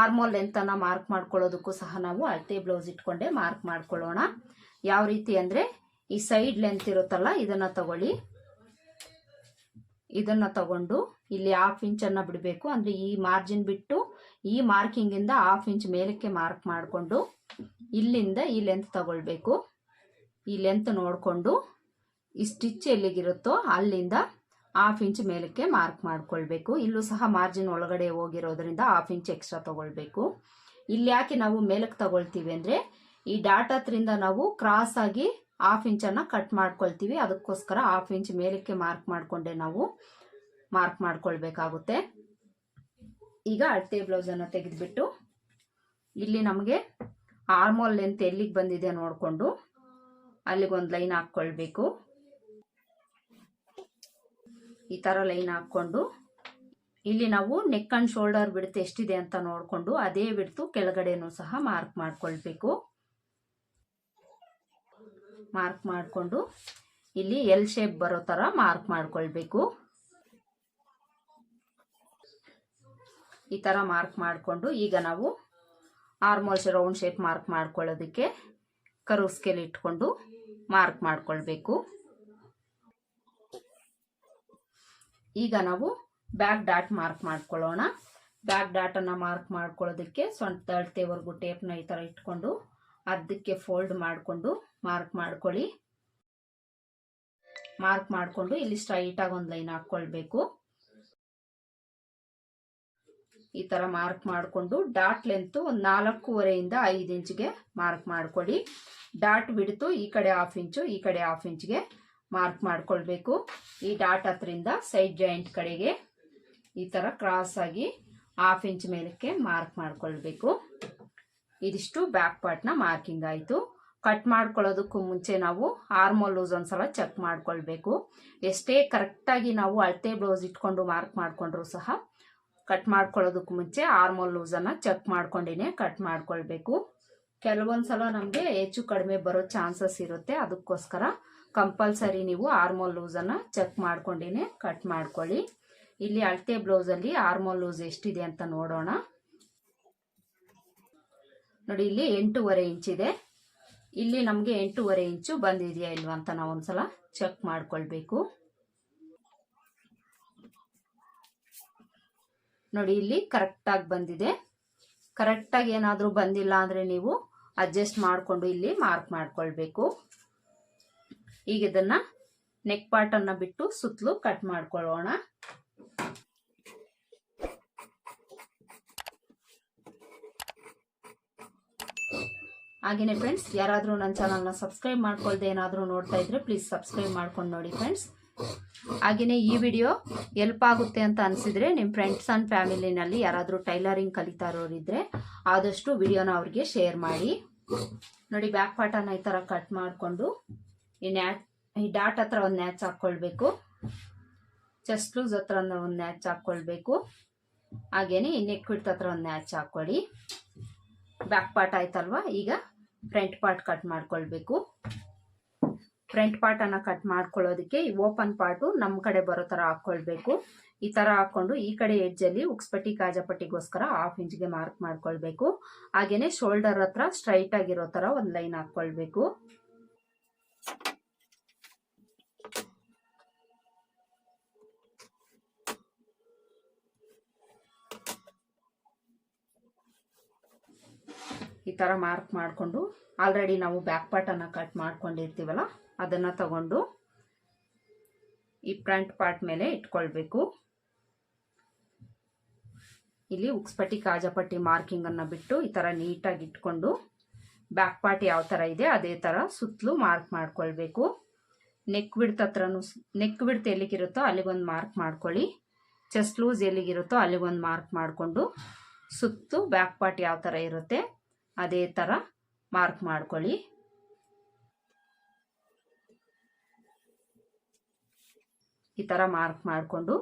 ಆರ್ಮೋಲ್ ಲೆಂತನ್ನು ಮಾರ್ಕ್ ಮಾಡ್ಕೊಳ್ಳೋದಕ್ಕೂ ಸಹ ನಾವು ಅಳತೆ ಬ್ಲೌಸ್ ಇಟ್ಕೊಂಡೆ ಮಾರ್ಕ್ ಮಾಡ್ಕೊಳ್ಳೋಣ. ಯಾವ ರೀತಿ ಅಂದರೆ ಈ ಸೈಡ್ ಲೆಂತ್ ಇರುತ್ತಲ್ಲ, ಇದನ್ನು ತಗೊಳ್ಳಿ. ಇದನ್ನು ತಗೊಂಡು ಇಲ್ಲಿ ಹಾಫ್ ಇಂಚನ್ನು ಬಿಡಬೇಕು. ಅಂದರೆ ಈ ಮಾರ್ಜಿನ್ ಬಿಟ್ಟು ಈ ಮಾರ್ಕಿಂಗಿಂದ ಹಾಫ್ ಇಂಚ್ ಮೇಲಕ್ಕೆ ಮಾರ್ಕ್ ಮಾಡಿಕೊಂಡು ಇಲ್ಲಿಂದ ಈ ಲೆಂತ್ ತಗೊಳ್ಬೇಕು. ಈ ಲೆಂತ್ ನೋಡಿಕೊಂಡು ಈ ಸ್ಟಿಚ್ ಎಲ್ಲಿಗಿರುತ್ತೋ ಅಲ್ಲಿಂದ ಹಾಫ್ ಇಂಚ್ ಮೇಲಕ್ಕೆ ಮಾರ್ಕ್ ಮಾಡ್ಕೊಳ್ಬೇಕು. ಇಲ್ಲೂ ಸಹ ಮಾರ್ಜಿನ್ ಒಳಗಡೆ ಹೋಗಿರೋದ್ರಿಂದ ಹಾಫ್ ಇಂಚ್ ಎಕ್ಸ್ಟ್ರಾ ತಗೊಳ್ಬೇಕು. ಇಲ್ಲಿ ಯಾಕೆ ನಾವು ಮೇಲಕ್ಕೆ ತಗೊಳ್ತೀವಿ ಅಂದರೆ ಈ ಡಾಟ್ ಹತ್ರಿಂದ ನಾವು ಕ್ರಾಸ್ ಆಗಿ ಹಾಫ್ ಇಂಚನ್ನು ಕಟ್ ಮಾಡ್ಕೊಳ್ತೀವಿ. ಅದಕ್ಕೋಸ್ಕರ ಹಾಫ್ ಇಂಚ್ ಮೇಲಕ್ಕೆ ಮಾರ್ಕ್ ಮಾಡಿಕೊಂಡೆ ನಾವು ಮಾರ್ಕ್ ಮಾಡ್ಕೊಳ್ಬೇಕಾಗುತ್ತೆ. ಈಗ ಅಳತೆ ಬ್ಲೌಸನ್ನು ತೆಗೆದುಬಿಟ್ಟು ಇಲ್ಲಿ ನಮಗೆ ಆರ್ಮೋಲ್ ಲೆಂತ್ ಎಲ್ಲಿಗೆ ಬಂದಿದೆ ನೋಡಿಕೊಂಡು ಅಲ್ಲಿಗೊಂದು ಲೈನ್ ಹಾಕ್ಕೊಳ್ಬೇಕು. ಈ ಥರ ಲೈನ್ ಹಾಕ್ಕೊಂಡು ಇಲ್ಲಿ ನಾವು ನೆಕ್ ಅಂಡ್ ಶೋಲ್ಡರ್ ಬಿಡ್ತು ಎಷ್ಟಿದೆ ಅಂತ ನೋಡಿಕೊಂಡು ಅದೇ ಬಿಡ್ತು ಕೆಳಗಡೆನೂ ಸಹ ಮಾರ್ಕ್ ಮಾಡ್ಕೊಳ್ಬೇಕು. ಮಾರ್ಕ್ ಮಾಡಿಕೊಂಡು ಇಲ್ಲಿ ಎಲ್ ಶೇಪ್ ಬರೋ ಥರ ಮಾರ್ಕ್ ಮಾಡ್ಕೊಳ್ಬೇಕು. ಈ ಥರ ಮಾರ್ಕ್ ಮಾಡಿಕೊಂಡು ಈಗ ನಾವು ಆಲ್ಮೋಸ್ಟ್ ರೌಂಡ್ ಶೇಪ್ ಮಾರ್ಕ್ ಮಾಡ್ಕೊಳ್ಳೋದಕ್ಕೆ ಕರು ಸ್ಕೇಲ್ ಇಟ್ಕೊಂಡು ಮಾರ್ಕ್ ಮಾಡ್ಕೊಳ್ಬೇಕು. ಈಗ ನಾವು ಬ್ಯಾಕ್ ಡಾಟ್ ಮಾರ್ಕ್ ಮಾಡ್ಕೊಳ್ಳೋಣ. ಬ್ಯಾಕ್ ಡಾಟನ್ನು ಮಾರ್ಕ್ ಮಾಡ್ಕೊಳ್ಳೋದಕ್ಕೆ ಸ್ವಂತ ಅಳತೆವರೆಗೂ ಟೇಪ್ನ ಈ ಥರ ಇಟ್ಕೊಂಡು ಅರ್ಧಕ್ಕೆ ಫೋಲ್ಡ್ ಮಾಡಿಕೊಂಡು ಮಾರ್ಕ್ ಮಾಡ್ಕೊಳ್ಳಿ. ಮಾರ್ಕ್ ಮಾಡಿಕೊಂಡು ಇಲ್ಲಿ ಸ್ಟ್ರೈಟಾಗಿ ಒಂದು ಲೈನ್ ಹಾಕ್ಕೊಳ್ಬೇಕು. ಈ ಥರ ಮಾರ್ಕ್ ಮಾಡಿಕೊಂಡು ಡಾಟ್ ಲೆಂತ್ ಒಂದು ನಾಲ್ಕೂವರೆಯಿಂದ ಐದು ಇಂಚ್ಗೆ ಮಾರ್ಕ್ ಮಾಡ್ಕೊಳ್ಳಿ. ಡಾಟ್ ಬಿಡ್ತು ಈ ಕಡೆ ಹಾಫ್ ಇಂಚು, ಈ ಕಡೆ ಹಾಫ್ ಇಂಚ್ಗೆ ಮಾರ್ಕ್ ಮಾಡ್ಕೊಳ್ಬೇಕು. ಈ ಡಾಟ್ ಹತ್ರಿಂದ ಸೈಡ್ ಜಾಯಿಂಟ್ ಕಡೆಗೆ ಈ ಥರ ಕ್ರಾಸ್ ಆಗಿ ಹಾಫ್ ಇಂಚ್ ಮೇಲಕ್ಕೆ ಮಾರ್ಕ್ ಮಾಡ್ಕೊಳ್ಬೇಕು. ಇದಿಷ್ಟು ಬ್ಯಾಕ್ ಪಾರ್ಟ್ನ ಮಾರ್ಕಿಂಗ್ ಆಯಿತು. ಕಟ್ ಮಾಡ್ಕೊಳ್ಳೋದಕ್ಕೂ ಮುಂಚೆ ನಾವು ಆರ್ಮೋಲ್ ಲೂಸ್ ಒಂದ್ಸಲ ಚೆಕ್ ಮಾಡ್ಕೊಳ್ಬೇಕು. ಎಷ್ಟೇ ಕರೆಕ್ಟಾಗಿ ನಾವು ಅಳತೆ ಬ್ಲೌಸ್ ಇಟ್ಕೊಂಡು ಮಾರ್ಕ್ ಮಾಡಿಕೊಂಡ್ರು ಸಹ ಕಟ್ ಮಾಡ್ಕೊಳ್ಳೋದಕ್ಕೂ ಮುಂಚೆ ಆರ್ಮೋಲ್ ಲೂಸನ್ನು ಚೆಕ್ ಮಾಡ್ಕೊಂಡಿನೇ ಕಟ್ ಮಾಡ್ಕೊಳ್ಬೇಕು. ಕೆಲವೊಂದು ಸಲ ನಮಗೆ ಹೆಚ್ಚು ಕಡಿಮೆ ಬರೋ ಚಾನ್ಸಸ್ ಇರುತ್ತೆ. ಅದಕ್ಕೋಸ್ಕರ ಕಂಪಲ್ಸರಿ ನೀವು ಆರ್ಮೋಲ್ ಲೂಸನ್ನು ಚೆಕ್ ಮಾಡ್ಕೊಂಡಿನೇ ಕಟ್ ಮಾಡ್ಕೊಳ್ಳಿ. ಇಲ್ಲಿ ಅಳತೆ ಬ್ಲೌಸಲ್ಲಿ ಆರ್ಮೋಲ್ ಲೂಸ್ ಎಷ್ಟಿದೆ ಅಂತ ನೋಡೋಣ. ನೋಡಿ, ಇಲ್ಲಿ ಎಂಟೂವರೆ ಇಂಚಿದೆ ಇಲ್ಲಿ ನಮಗೆ ಎಂಟೂವರೆ ಇಂಚು ಬಂದಿದೆಯಾ ಇಲ್ವಾ ಅಂತ ನಾವು ಒಂದ್ಸಲ ಚೆಕ್ ಮಾಡ್ಕೊಳ್ಬೇಕು. ನೋಡಿ, ಇಲ್ಲಿ ಕರೆಕ್ಟಾಗಿ ಬಂದಿದೆ. ಕರೆಕ್ಟಾಗಿ ಏನಾದರೂ ಬಂದಿಲ್ಲ ಅಂದರೆ ನೀವು ಅಡ್ಜಸ್ಟ್ ಮಾಡಿಕೊಂಡು ಇಲ್ಲಿ ಮಾರ್ಕ್ ಮಾಡ್ಕೊಳ್ಬೇಕು. ಈಗ ಇದನ್ನ ನೆಕ್ ಪಾರ್ಟನ್ನು ಬಿಟ್ಟು ಸುತ್ತಲೂ ಕಟ್ ಮಾಡ್ಕೊಳ್ಳೋಣ. ಹಾಗೇನೆ ಫ್ರೆಂಡ್ಸ್ ಯಾರಾದರೂ ನನ್ನ ಚಾನಲ್ನ ಸಬ್ಸ್ಕ್ರೈಬ್ ಮಾಡ್ಕೊಳ್ದೆ ಏನಾದರೂ ನೋಡ್ತಾ ಇದ್ರೆ ಪ್ಲೀಸ್ ಸಬ್ಸ್ಕ್ರೈಬ್ ಮಾಡ್ಕೊಂಡು ನೋಡಿ ಫ್ರೆಂಡ್ಸ್ ಹಾಗೆಯೇ ಈ ವಿಡಿಯೋ ಎಲ್ಪ್ ಆಗುತ್ತೆ ಅಂತ ಅನಿಸಿದ್ರೆ ನಿಮ್ಮ ಫ್ರೆಂಡ್ಸ್ ಆ್ಯಂಡ್ ಫ್ಯಾಮಿಲಿನಲ್ಲಿ ಯಾರಾದರೂ ಟೈಲರಿಂಗ್ ಕಲಿತಾ ಇರೋರಿದ್ರೆ ಆದಷ್ಟು ವಿಡಿಯೋನ ಅವ್ರಿಗೆ ಶೇರ್ ಮಾಡಿ. ನೋಡಿ ಬ್ಯಾಕ್ ಪಾರ್ಟನ್ನು ಈ ಥರ ಕಟ್ ಮಾಡಿಕೊಂಡು ಈ ನ್ಯಾಚ್ ಈ ಡಾಟ್ ಹತ್ರ ಒಂದು ನ್ಯಾಚ್ ಹಾಕ್ಕೊಳ್ಬೇಕು ಚೆಸ್ಟ್ ಲೂಸ್ ಹತ್ರ ಒಂದು ನ್ಯಾಚ್ ಹಾಕ್ಕೊಳ್ಬೇಕು ಹಾಗೇನೆ ಈ ನೆಕ್ ವಿಡ್ತ್ ಹತ್ರ ಒಂದು ನ್ಯಾಚ್ ಹಾಕ್ಕೊಳ್ಳಿ ಬ್ಯಾಕ್ ಪಾರ್ಟ್ ಆಯ್ತಲ್ವಾ? ಈಗ ಫ್ರಂಟ್ ಪಾರ್ಟ್ ಕಟ್ ಮಾಡ್ಕೊಳ್ಬೇಕು. ಫ್ರಂಟ್ ಪಾರ್ಟನ್ನು ಕಟ್ ಮಾಡ್ಕೊಳ್ಳೋದಕ್ಕೆ ಈ ಓಪನ್ ಪಾರ್ಟು ನಮ್ಮ ಕಡೆ ಬರೋ ಥರ ಹಾಕ್ಕೊಳ್ಬೇಕು ಈ ಥರ ಹಾಕ್ಕೊಂಡು ಈ ಕಡೆ ಎಡ್ಜಲ್ಲಿ ಉಕ್ಸ್ಪಟ್ಟಿ ಕಾಜಪಟ್ಟಿಗೋಸ್ಕರ ಹಾಫ್ ಇಂಚ್ಗೆ ಮಾರ್ಕ್ ಮಾಡ್ಕೊಳ್ಬೇಕು. ಹಾಗೇನೆ ಶೋಲ್ಡರ್ ಹತ್ರ ಸ್ಟ್ರೈಟ್ ಆಗಿರೋ ಥರ ಒಂದು ಲೈನ್ ಹಾಕ್ಕೊಳ್ಬೇಕು ಈ ಥರ ಮಾರ್ಕ್ ಮಾಡಿಕೊಂಡು ಆಲ್ರೆಡಿ ನಾವು ಬ್ಯಾಕ್ ಪಾರ್ಟನ್ನು ಕಟ್ ಮಾಡ್ಕೊಂಡಿರ್ತೀವಲ್ಲ, ಅದನ್ನು ತಗೊಂಡು ಈ ಫ್ರಂಟ್ ಪಾರ್ಟ್ ಮೇಲೆ ಇಟ್ಕೊಳ್ಬೇಕು. ಇಲ್ಲಿ ಉಕ್ಸ್ಪಟ್ಟಿ, ಕಾಜಪಟ್ಟಿ ಮಾರ್ಕಿಂಗನ್ನು ಬಿಟ್ಟು ಈ ಥರ ನೀಟಾಗಿ ಇಟ್ಕೊಂಡು ಬ್ಯಾಕ್ ಪಾರ್ಟ್ ಯಾವ ಥರ ಇದೆ ಅದೇ ಥರ ಸುತ್ತಲೂ ಮಾರ್ಕ್ ಮಾಡ್ಕೊಳ್ಬೇಕು. ನೆಕ್ ಬಿಡ್ತ ಹತ್ರನೂ ನೆಕ್ ಬಿಡ್ತು ಎಲ್ಲಿಗಿರುತ್ತೋ ಅಲ್ಲಿಗೊಂದು ಮಾರ್ಕ್ ಮಾಡ್ಕೊಳ್ಳಿ. ಚೆಸ್ಟ್ ಲೂಸ್ ಎಲ್ಲಿಗಿರುತ್ತೋ ಅಲ್ಲಿಗೊಂದು ಮಾರ್ಕ್ ಮಾಡಿಕೊಂಡು ಸುತ್ತು ಬ್ಯಾಕ್ ಪಾರ್ಟ್ ಯಾವ ಥರ ಇರುತ್ತೆ ಅದೇ ಥರ ಮಾರ್ಕ್ ಮಾಡ್ಕೊಳ್ಳಿ. ಈ ಥರ ಮಾರ್ಕ್ ಮಾಡಿಕೊಂಡು.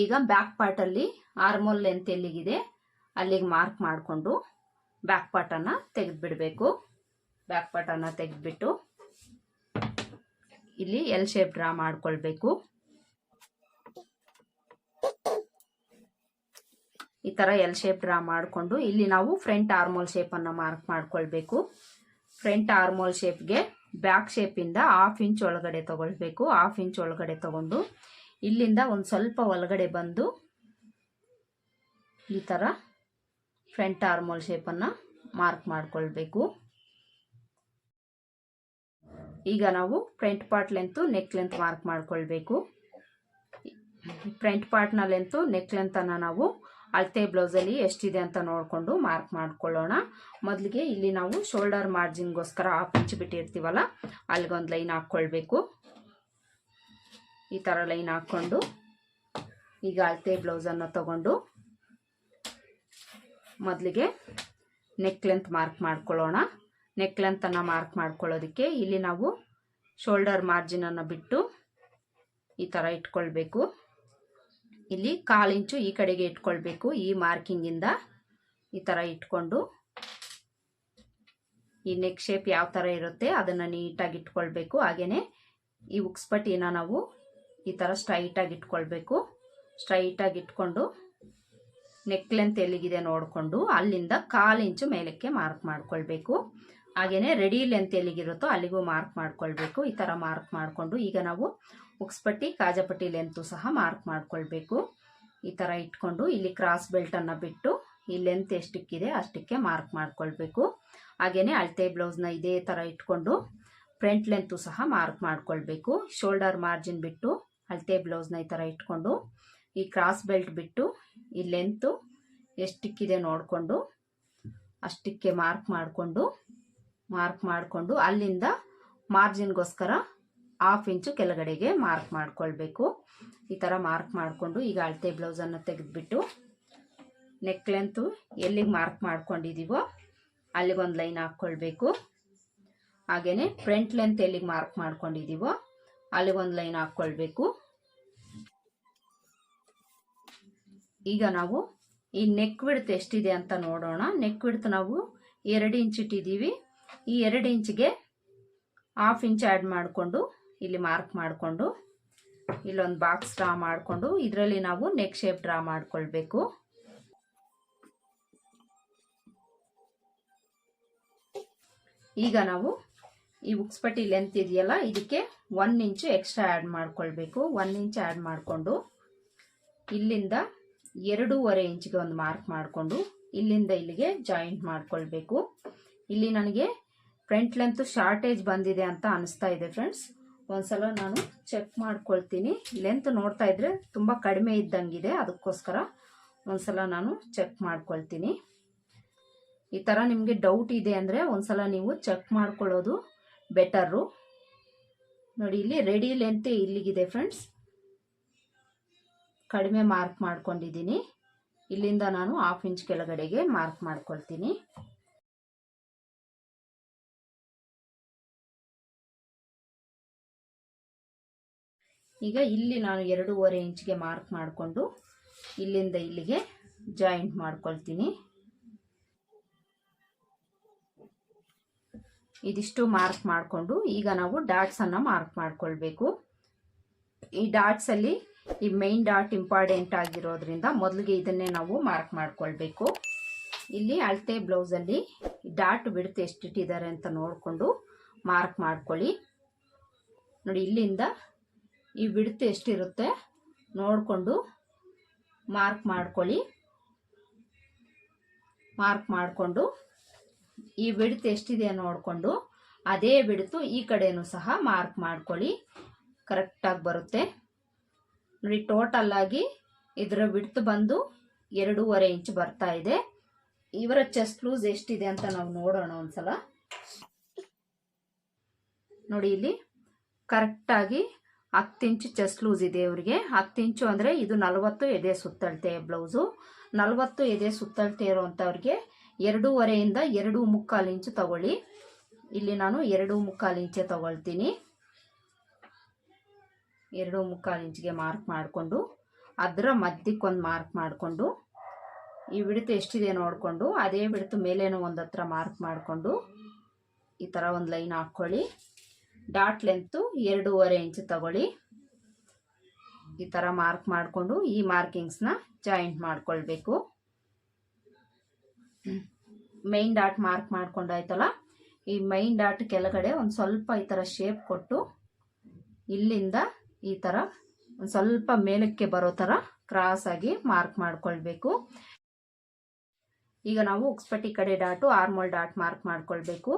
ಈಗ ಬ್ಯಾಕ್ ಪಾರ್ಟಲ್ಲಿ ಆರ್ಮೋಲ್ ಲೆಂತ್ ಎಲ್ಲಿಗಿದೆ ಅಲ್ಲಿಗೆ ಮಾರ್ಕ್ ಮಾಡಿಕೊಂಡು ಬ್ಯಾಕ್ ಪಾರ್ಟನ್ನು ತೆಗೆದುಬಿಡಬೇಕು. ಬ್ಯಾಕ್ ಪಾರ್ಟನ್ನು ತೆಗೆದುಬಿಟ್ಟು ಇಲ್ಲಿ ಎಲ್ ಶೇಪ್ ಡ್ರಾ ಮಾಡ್ಕೊಳ್ಬೇಕು. ಈ ಥರ ಎಲ್ ಶೇಪ್ ಡ್ರಾ ಮಾಡಿಕೊಂಡು ಇಲ್ಲಿ ನಾವು ಫ್ರಂಟ್ ಆರ್ಮೋಲ್ ಶೇಪನ್ನು ಮಾರ್ಕ್ ಮಾಡ್ಕೊಳ್ಬೇಕು. ಫ್ರಂಟ್ ಆರ್ಮೋಲ್ ಶೇಪ್ಗೆ ಬ್ಯಾಕ್ ಶೇಪಿಂದ ಹಾಫ್ ಇಂಚ್ ಒಳಗಡೆ ತಗೊಳ್ಬೇಕು. ಹಾಫ್ ಇಂಚ್ ಒಳಗಡೆ ತಗೊಂಡು ಇಲ್ಲಿಂದ ಒಂದು ಸ್ವಲ್ಪ ಒಳಗಡೆ ಬಂದು ಈ ಥರ ಫ್ರಂಟ್ ಆರ್ಮೋಲ್ ಶೇಪನ್ನು ಮಾರ್ಕ್ ಮಾಡಿಕೊಳ್ಬೇಕು. ಈಗ ನಾವು front part length neck length mark ಮಾಡಿಕೊಳ್ಬೇಕು. ಫ್ರಂಟ್ ಪಾರ್ಟ್ನ ಲೆಂತು ನೆಕ್ ಲೆಂತನ್ನು ನಾವು ಅಳತೆ ಬ್ಲೌಸಲ್ಲಿ ಎಷ್ಟಿದೆ ಅಂತ ನೋಡಿಕೊಂಡು ಮಾರ್ಕ್ ಮಾಡ್ಕೊಳ್ಳೋಣ. ಮೊದಲಿಗೆ ಇಲ್ಲಿ ನಾವು ಶೋಲ್ಡರ್ ಮಾರ್ಜಿನ್ಗೋಸ್ಕರ ಹಾಫ್ ಇಂಚ್ ಬಿಟ್ಟಿರ್ತೀವಲ್ಲ, ಅಲ್ಲಿಗೊಂದು ಲೈನ್ ಹಾಕ್ಕೊಳ್ಬೇಕು. ಈ ಥರ ಲೈನ್ ಹಾಕ್ಕೊಂಡು ಈಗ ಅಳತೆ ಬ್ಲೌಸನ್ನು ತಗೊಂಡು ಮೊದಲಿಗೆ ನೆಕ್ ಲೆಂತ್ ಮಾರ್ಕ್ ಮಾಡ್ಕೊಳ್ಳೋಣ. ನೆಕ್ ಲೆಂತನ್ನು ಮಾರ್ಕ್ ಮಾಡ್ಕೊಳ್ಳೋದಕ್ಕೆ ಇಲ್ಲಿ ನಾವು ಶೋಲ್ಡರ್ ಮಾರ್ಜಿನನ್ನು ಬಿಟ್ಟು ಈ ಥರ ಇಟ್ಕೊಳ್ಬೇಕು. ಇಲ್ಲಿ ಕಾಲು ಇಂಚು ಈ ಕಡೆಗೆ ಇಟ್ಕೊಳ್ಬೇಕು. ಈ ಮಾರ್ಕಿಂಗಿಂದ ಈ ಥರ ಇಟ್ಕೊಂಡು ಈ ನೆಕ್ ಶೇಪ್ ಯಾವ ಥರ ಇರುತ್ತೆ ಅದನ್ನು ನೀಟಾಗಿ ಇಟ್ಕೊಳ್ಬೇಕು. ಹಾಗೆಯೇ ಈ ಉಕ್ಸ್ಪಟ್ಟಿನ ನಾವು ಈ ಥರ ಸ್ಟ್ರೈಟಾಗಿ ಇಟ್ಕೊಳ್ಬೇಕು. ಸ್ಟ್ರೈಟಾಗಿ ಇಟ್ಕೊಂಡು ನೆಕ್ ಲೆಂತ್ ಎಲ್ಲಿಗಿದೆ ನೋಡಿಕೊಂಡು ಅಲ್ಲಿಂದ ಕಾಲು ಇಂಚು ಮೇಲಕ್ಕೆ ಮಾರ್ಕ್ ಮಾಡ್ಕೊಳ್ಬೇಕು. ಹಾಗೆಯೇ ರೆಡಿ ಲೆಂತ್ ಎಲ್ಲಿಗಿರುತ್ತೋ ಅಲ್ಲಿಗೂ ಮಾರ್ಕ್ ಮಾಡ್ಕೊಳ್ಬೇಕು. ಈ ಥರ ಮಾರ್ಕ್ ಮಾಡಿಕೊಂಡು ಈಗ ನಾವು ಉಕ್ಸ್ಪಟ್ಟಿ ಕಾಜಪಟ್ಟಿ ಲೆಂತು ಸಹ ಮಾರ್ಕ್ ಮಾಡ್ಕೊಳ್ಬೇಕು. ಈ ಥರ ಇಟ್ಕೊಂಡು ಇಲ್ಲಿ ಕ್ರಾಸ್ ಬೆಲ್ಟನ್ನು ಬಿಟ್ಟು ಈ ಲೆಂತ್ ಎಷ್ಟಕ್ಕಿದೆ ಅಷ್ಟಕ್ಕೆ ಮಾರ್ಕ್ ಮಾಡ್ಕೊಳ್ಬೇಕು. ಹಾಗೆಯೇ ಅಳತೆ ಬ್ಲೌಸ್ನ ಇದೇ ಥರ ಇಟ್ಕೊಂಡು ಫ್ರಂಟ್ ಲೆಂತು ಸಹ ಮಾರ್ಕ್ ಮಾಡ್ಕೊಳ್ಬೇಕು. ಶೋಲ್ಡರ್ ಮಾರ್ಜಿನ್ ಬಿಟ್ಟು ಅಳತೆ ಬ್ಲೌಸ್ನ ಈ ಥರ ಇಟ್ಕೊಂಡು ಈ ಕ್ರಾಸ್ ಬೆಲ್ಟ್ ಬಿಟ್ಟು ಈ ಲೆಂತು ಎಷ್ಟಕ್ಕಿದೆ ನೋಡಿಕೊಂಡು ಅಷ್ಟಕ್ಕೆ ಮಾರ್ಕ್ ಮಾಡಿಕೊಂಡು ಮಾರ್ಕ್ ಮಾಡಿಕೊಂಡು ಅಲ್ಲಿಂದ ಮಾರ್ಜಿನ್ಗೋಸ್ಕರ ಹಾಫ್ ಇಂಚು ಕೆಳಗಡೆಗೆ ಮಾರ್ಕ್ ಮಾಡ್ಕೊಳ್ಬೇಕು. ಈ ಥರ ಮಾರ್ಕ್ ಮಾಡಿಕೊಂಡು ಈಗ ಅಳತೆ ಬ್ಲೌಸನ್ನು ತೆಗೆದುಬಿಟ್ಟು ನೆಕ್ ಲೆಂತು ಎಲ್ಲಿಗೆ ಮಾರ್ಕ್ ಮಾಡ್ಕೊಂಡಿದ್ದೀವೋ ಅಲ್ಲಿಗೊಂದು ಲೈನ್ ಹಾಕ್ಕೊಳ್ಬೇಕು. ಹಾಗೆಯೇ ಫ್ರಂಟ್ ಲೆಂತ್ ಎಲ್ಲಿಗೆ ಮಾರ್ಕ್ ಮಾಡ್ಕೊಂಡಿದ್ದೀವೋ ಅಲ್ಲಿಗೊಂದು ಲೈನ್ ಹಾಕ್ಕೊಳ್ಬೇಕು. ಈಗ ನಾವು ಈ ನೆಕ್ ವಿಡ್ತ್ ಎಷ್ಟಿದೆ ಅಂತ ನೋಡೋಣ. ನೆಕ್ ವಿಡ್ತ್ ನಾವು ಎರಡು ಇಂಚ್ ಇಟ್ಟಿದ್ದೀವಿ ಈ ಎರಡು ಇಂಚಿಗೆ ಹಾಫ್ ಇಂಚ್ ಆ್ಯಡ್ ಮಾಡಿಕೊಂಡು ಇಲ್ಲಿ ಮಾರ್ಕ್ ಮಾಡಿಕೊಂಡು, ಇಲ್ಲೊಂದು ಬಾಕ್ಸ್ ಡ್ರಾ ಮಾಡಿಕೊಂಡು, ಇದರಲ್ಲಿ ನಾವು ನೆಕ್ ಶೇಪ್ ಡ್ರಾ ಮಾಡಿಕೊಳ್ಬೇಕು. ಈಗ ನಾವು ಈ ಉಕ್ಸ್ಪಟ್ಟಿ ಲೆಂತ್ ಇದೆಯಲ್ಲ, ಇದಕ್ಕೆ ಒನ್ ಇಂಚು ಎಕ್ಸ್ಟ್ರಾ ಆ್ಯಡ್ ಮಾಡ್ಕೊಳ್ಬೇಕು. ಒನ್ ಇಂಚ್ ಆ್ಯಡ್ ಮಾಡಿಕೊಂಡು, ಇಲ್ಲಿಂದ ಎರಡೂವರೆ ಇಂಚಿಗೆ ಒಂದು ಮಾರ್ಕ್ ಮಾಡಿಕೊಂಡು, ಇಲ್ಲಿಂದ ಇಲ್ಲಿಗೆ ಜಾಯಿಂಟ್ ಮಾಡ್ಕೊಳ್ಬೇಕು. ಇಲ್ಲಿ ನನಗೆ ಫ್ರಂಟ್ ಲೆಂತ್ ಶಾರ್ಟೇಜ್ ಬಂದಿದೆ ಅಂತ ಅನಿಸ್ತಾ ಇದೆ ಫ್ರೆಂಡ್ಸ್ ಒಂದ್ಸಲ ನಾನು ಚೆಕ್ ಮಾಡ್ಕೊಳ್ತೀನಿ. ಲೆಂತ್ ನೋಡ್ತಾ ಇದ್ರೆ ತುಂಬ ಕಡಿಮೆ ಇದ್ದಂಗಿದೆ, ಅದಕ್ಕೋಸ್ಕರ ಒಂದ್ಸಲ ನಾನು ಚೆಕ್ ಮಾಡ್ಕೊಳ್ತೀನಿ. ಈ ಥರ ನಿಮಗೆ ಡೌಟ್ ಇದೆ ಅಂದರೆ ಒಂದ್ಸಲ ನೀವು ಚೆಕ್ ಮಾಡ್ಕೊಳ್ಳೋದು ಬೆಟರು ನೋಡಿ, ಇಲ್ಲಿ ರೆಡಿ ಲೆಂತ್ ಇಲ್ಲಿಗಿದೆ ಫ್ರೆಂಡ್ಸ್ ಕಡಿಮೆ ಮಾರ್ಕ್ ಮಾಡ್ಕೊಂಡಿದ್ದೀನಿ. ಇಲ್ಲಿಂದ ನಾನು ಹಾಫ್ ಇಂಚ್ ಕೆಳಗಡೆಗೆ ಮಾರ್ಕ್ ಮಾಡ್ಕೊಳ್ತೀನಿ. ಈಗ ಇಲ್ಲಿ ನಾನು ಎರಡೂವರೆ ಇಂಚ್ಗೆ ಮಾರ್ಕ್ ಮಾಡಿಕೊಂಡು ಇಲ್ಲಿಂದ ಇಲ್ಲಿಗೆ ಜಾಯಿಂಟ್ ಮಾಡ್ಕೊಳ್ತೀನಿ. ಇದಿಷ್ಟು ಮಾರ್ಕ್ ಮಾಡಿಕೊಂಡು ಈಗ ನಾವು ಡಾಟ್ಸನ್ನು ಮಾರ್ಕ್ ಮಾಡಿಕೊಳ್ಬೇಕು. ಈ ಡಾಟ್ಸಲ್ಲಿ ಈ ಮೈನ್ ಡಾಟ್ ಇಂಪಾರ್ಟೆಂಟ್ ಆಗಿರೋದ್ರಿಂದ ಮೊದಲಿಗೆ ಇದನ್ನೇ ನಾವು ಮಾರ್ಕ್ ಮಾಡಿಕೊಳ್ಬೇಕು. ಇಲ್ಲಿ ಅಳತೆ ಬ್ಲೌಸಲ್ಲಿ ಡಾಟ್ ಬಿಡುತ್ತೆ ಎಷ್ಟಿಟ್ಟಿದ್ದಾರೆ ಅಂತ ನೋಡಿಕೊಂಡು ಮಾರ್ಕ್ ಮಾಡ್ಕೊಳ್ಳಿ. ನೋಡಿ ಇಲ್ಲಿಂದ ಈ ವಿಡ್ತ್ ಎಷ್ಟಿರುತ್ತೆ ನೋಡಿಕೊಂಡು ಮಾರ್ಕ್ ಮಾಡ್ಕೊಳ್ಳಿ. ಮಾರ್ಕ್ ಮಾಡಿಕೊಂಡು ಈ ಬಿಡ್ತು ಎಷ್ಟಿದೆ ನೋಡಿಕೊಂಡು ಅದೇ ಬಿಡ್ತು ಈ ಕಡೆಯೂ ಸಹ ಮಾರ್ಕ್ ಮಾಡ್ಕೊಳ್ಳಿ. ಕರೆಕ್ಟಾಗಿ ಬರುತ್ತೆ. ನೋಡಿ, ಟೋಟಲ್ ಆಗಿ ಇದರ ಬಿಡ್ತು ಬಂದು ಎರಡೂವರೆ ಇಂಚ್ ಬರ್ತಾ ಇದೆ. ಇವರ ಚೆಸ್ಟ್ ಲೂಸ್ ಎಷ್ಟಿದೆ ಅಂತ ನಾವು ನೋಡೋಣ ಒಂದ್ಸಲ. ನೋಡಿ, ಇಲ್ಲಿ ಕರೆಕ್ಟಾಗಿ ಹತ್ತು ಇಂಚು ಚೆಸ್ಟ್ ಲೂಸ್ ಇದೆ ಇವರಿಗೆ. ಹತ್ತು ಇಂಚು ಅಂದರೆ ಇದು ನಲವತ್ತು ಎದೆ ಸುತ್ತಳತೆ ಬ್ಲೌಸು. ನಲವತ್ತು ಎದೆ ಸುತ್ತಳತೆ ಇರುವಂಥವ್ರಿಗೆ ಎರಡೂವರೆಯಿಂದ ಎರಡು ಮುಕ್ಕಾಲು ಇಂಚು ತಗೊಳ್ಳಿ. ಇಲ್ಲಿ ನಾನು ಎರಡು ಮುಕ್ಕಾಲು ಇಂಚೆ ತಗೊಳ್ತೀನಿ. ಎರಡು ಮುಕ್ಕಾಲು ಇಂಚಿಗೆ ಮಾರ್ಕ್ ಮಾಡಿಕೊಂಡು, ಅದರ ಮಧ್ಯಕ್ಕೊಂದು ಮಾರ್ಕ್ ಮಾಡಿಕೊಂಡು, ಈ ಬಿಡ್ತು ಎಷ್ಟಿದೆ ನೋಡಿಕೊಂಡು, ಅದೇ ಬಿಡ್ತು ಮೇಲೇನೋ ಒಂದು ಹತ್ರ ಮಾರ್ಕ್ ಮಾಡಿಕೊಂಡು, ಈ ಥರ ಒಂದು ಲೈನ್ ಹಾಕ್ಕೊಳ್ಳಿ ಡಾಟ್ ಲೆಂತು ಎರಡೂವರೆ ಇಂಚು ತಗೊಳ್ಳಿ. ಈ ಥರ ಮಾರ್ಕ್ ಮಾಡಿಕೊಂಡು ಈ ಮಾರ್ಕಿಂಗ್ಸ್ನ ಜಾಯಿಂಟ್ ಮಾಡ್ಕೊಳ್ಬೇಕು. ಮೈನ್ ಡಾಟ್ ಮಾರ್ಕ್ ಮಾಡ್ಕೊಂಡಾಯ್ತಲ್ಲ? ಈ ಮೈನ್ ಡಾಟ್ ಕೆಳಗಡೆ ಒಂದು ಸ್ವಲ್ಪ ಈ ಥರ ಶೇಪ್ ಕೊಟ್ಟು ಇಲ್ಲಿಂದ ಈ ಥರ ಒಂದು ಸ್ವಲ್ಪ ಮೇಲಕ್ಕೆ ಬರೋ ಥರ ಕ್ರಾಸ್ ಆಗಿ ಮಾರ್ಕ್ ಮಾಡ್ಕೊಳ್ಬೇಕು. ಈಗ ನಾವು ಉಕ್ಸ್ಪಟ್ಟಿ ಕಡೆ ಡಾಟು ಆರ್ಮೋಲ್ ಡಾಟ್ ಮಾರ್ಕ್ ಮಾಡ್ಕೊಳ್ಬೇಕು.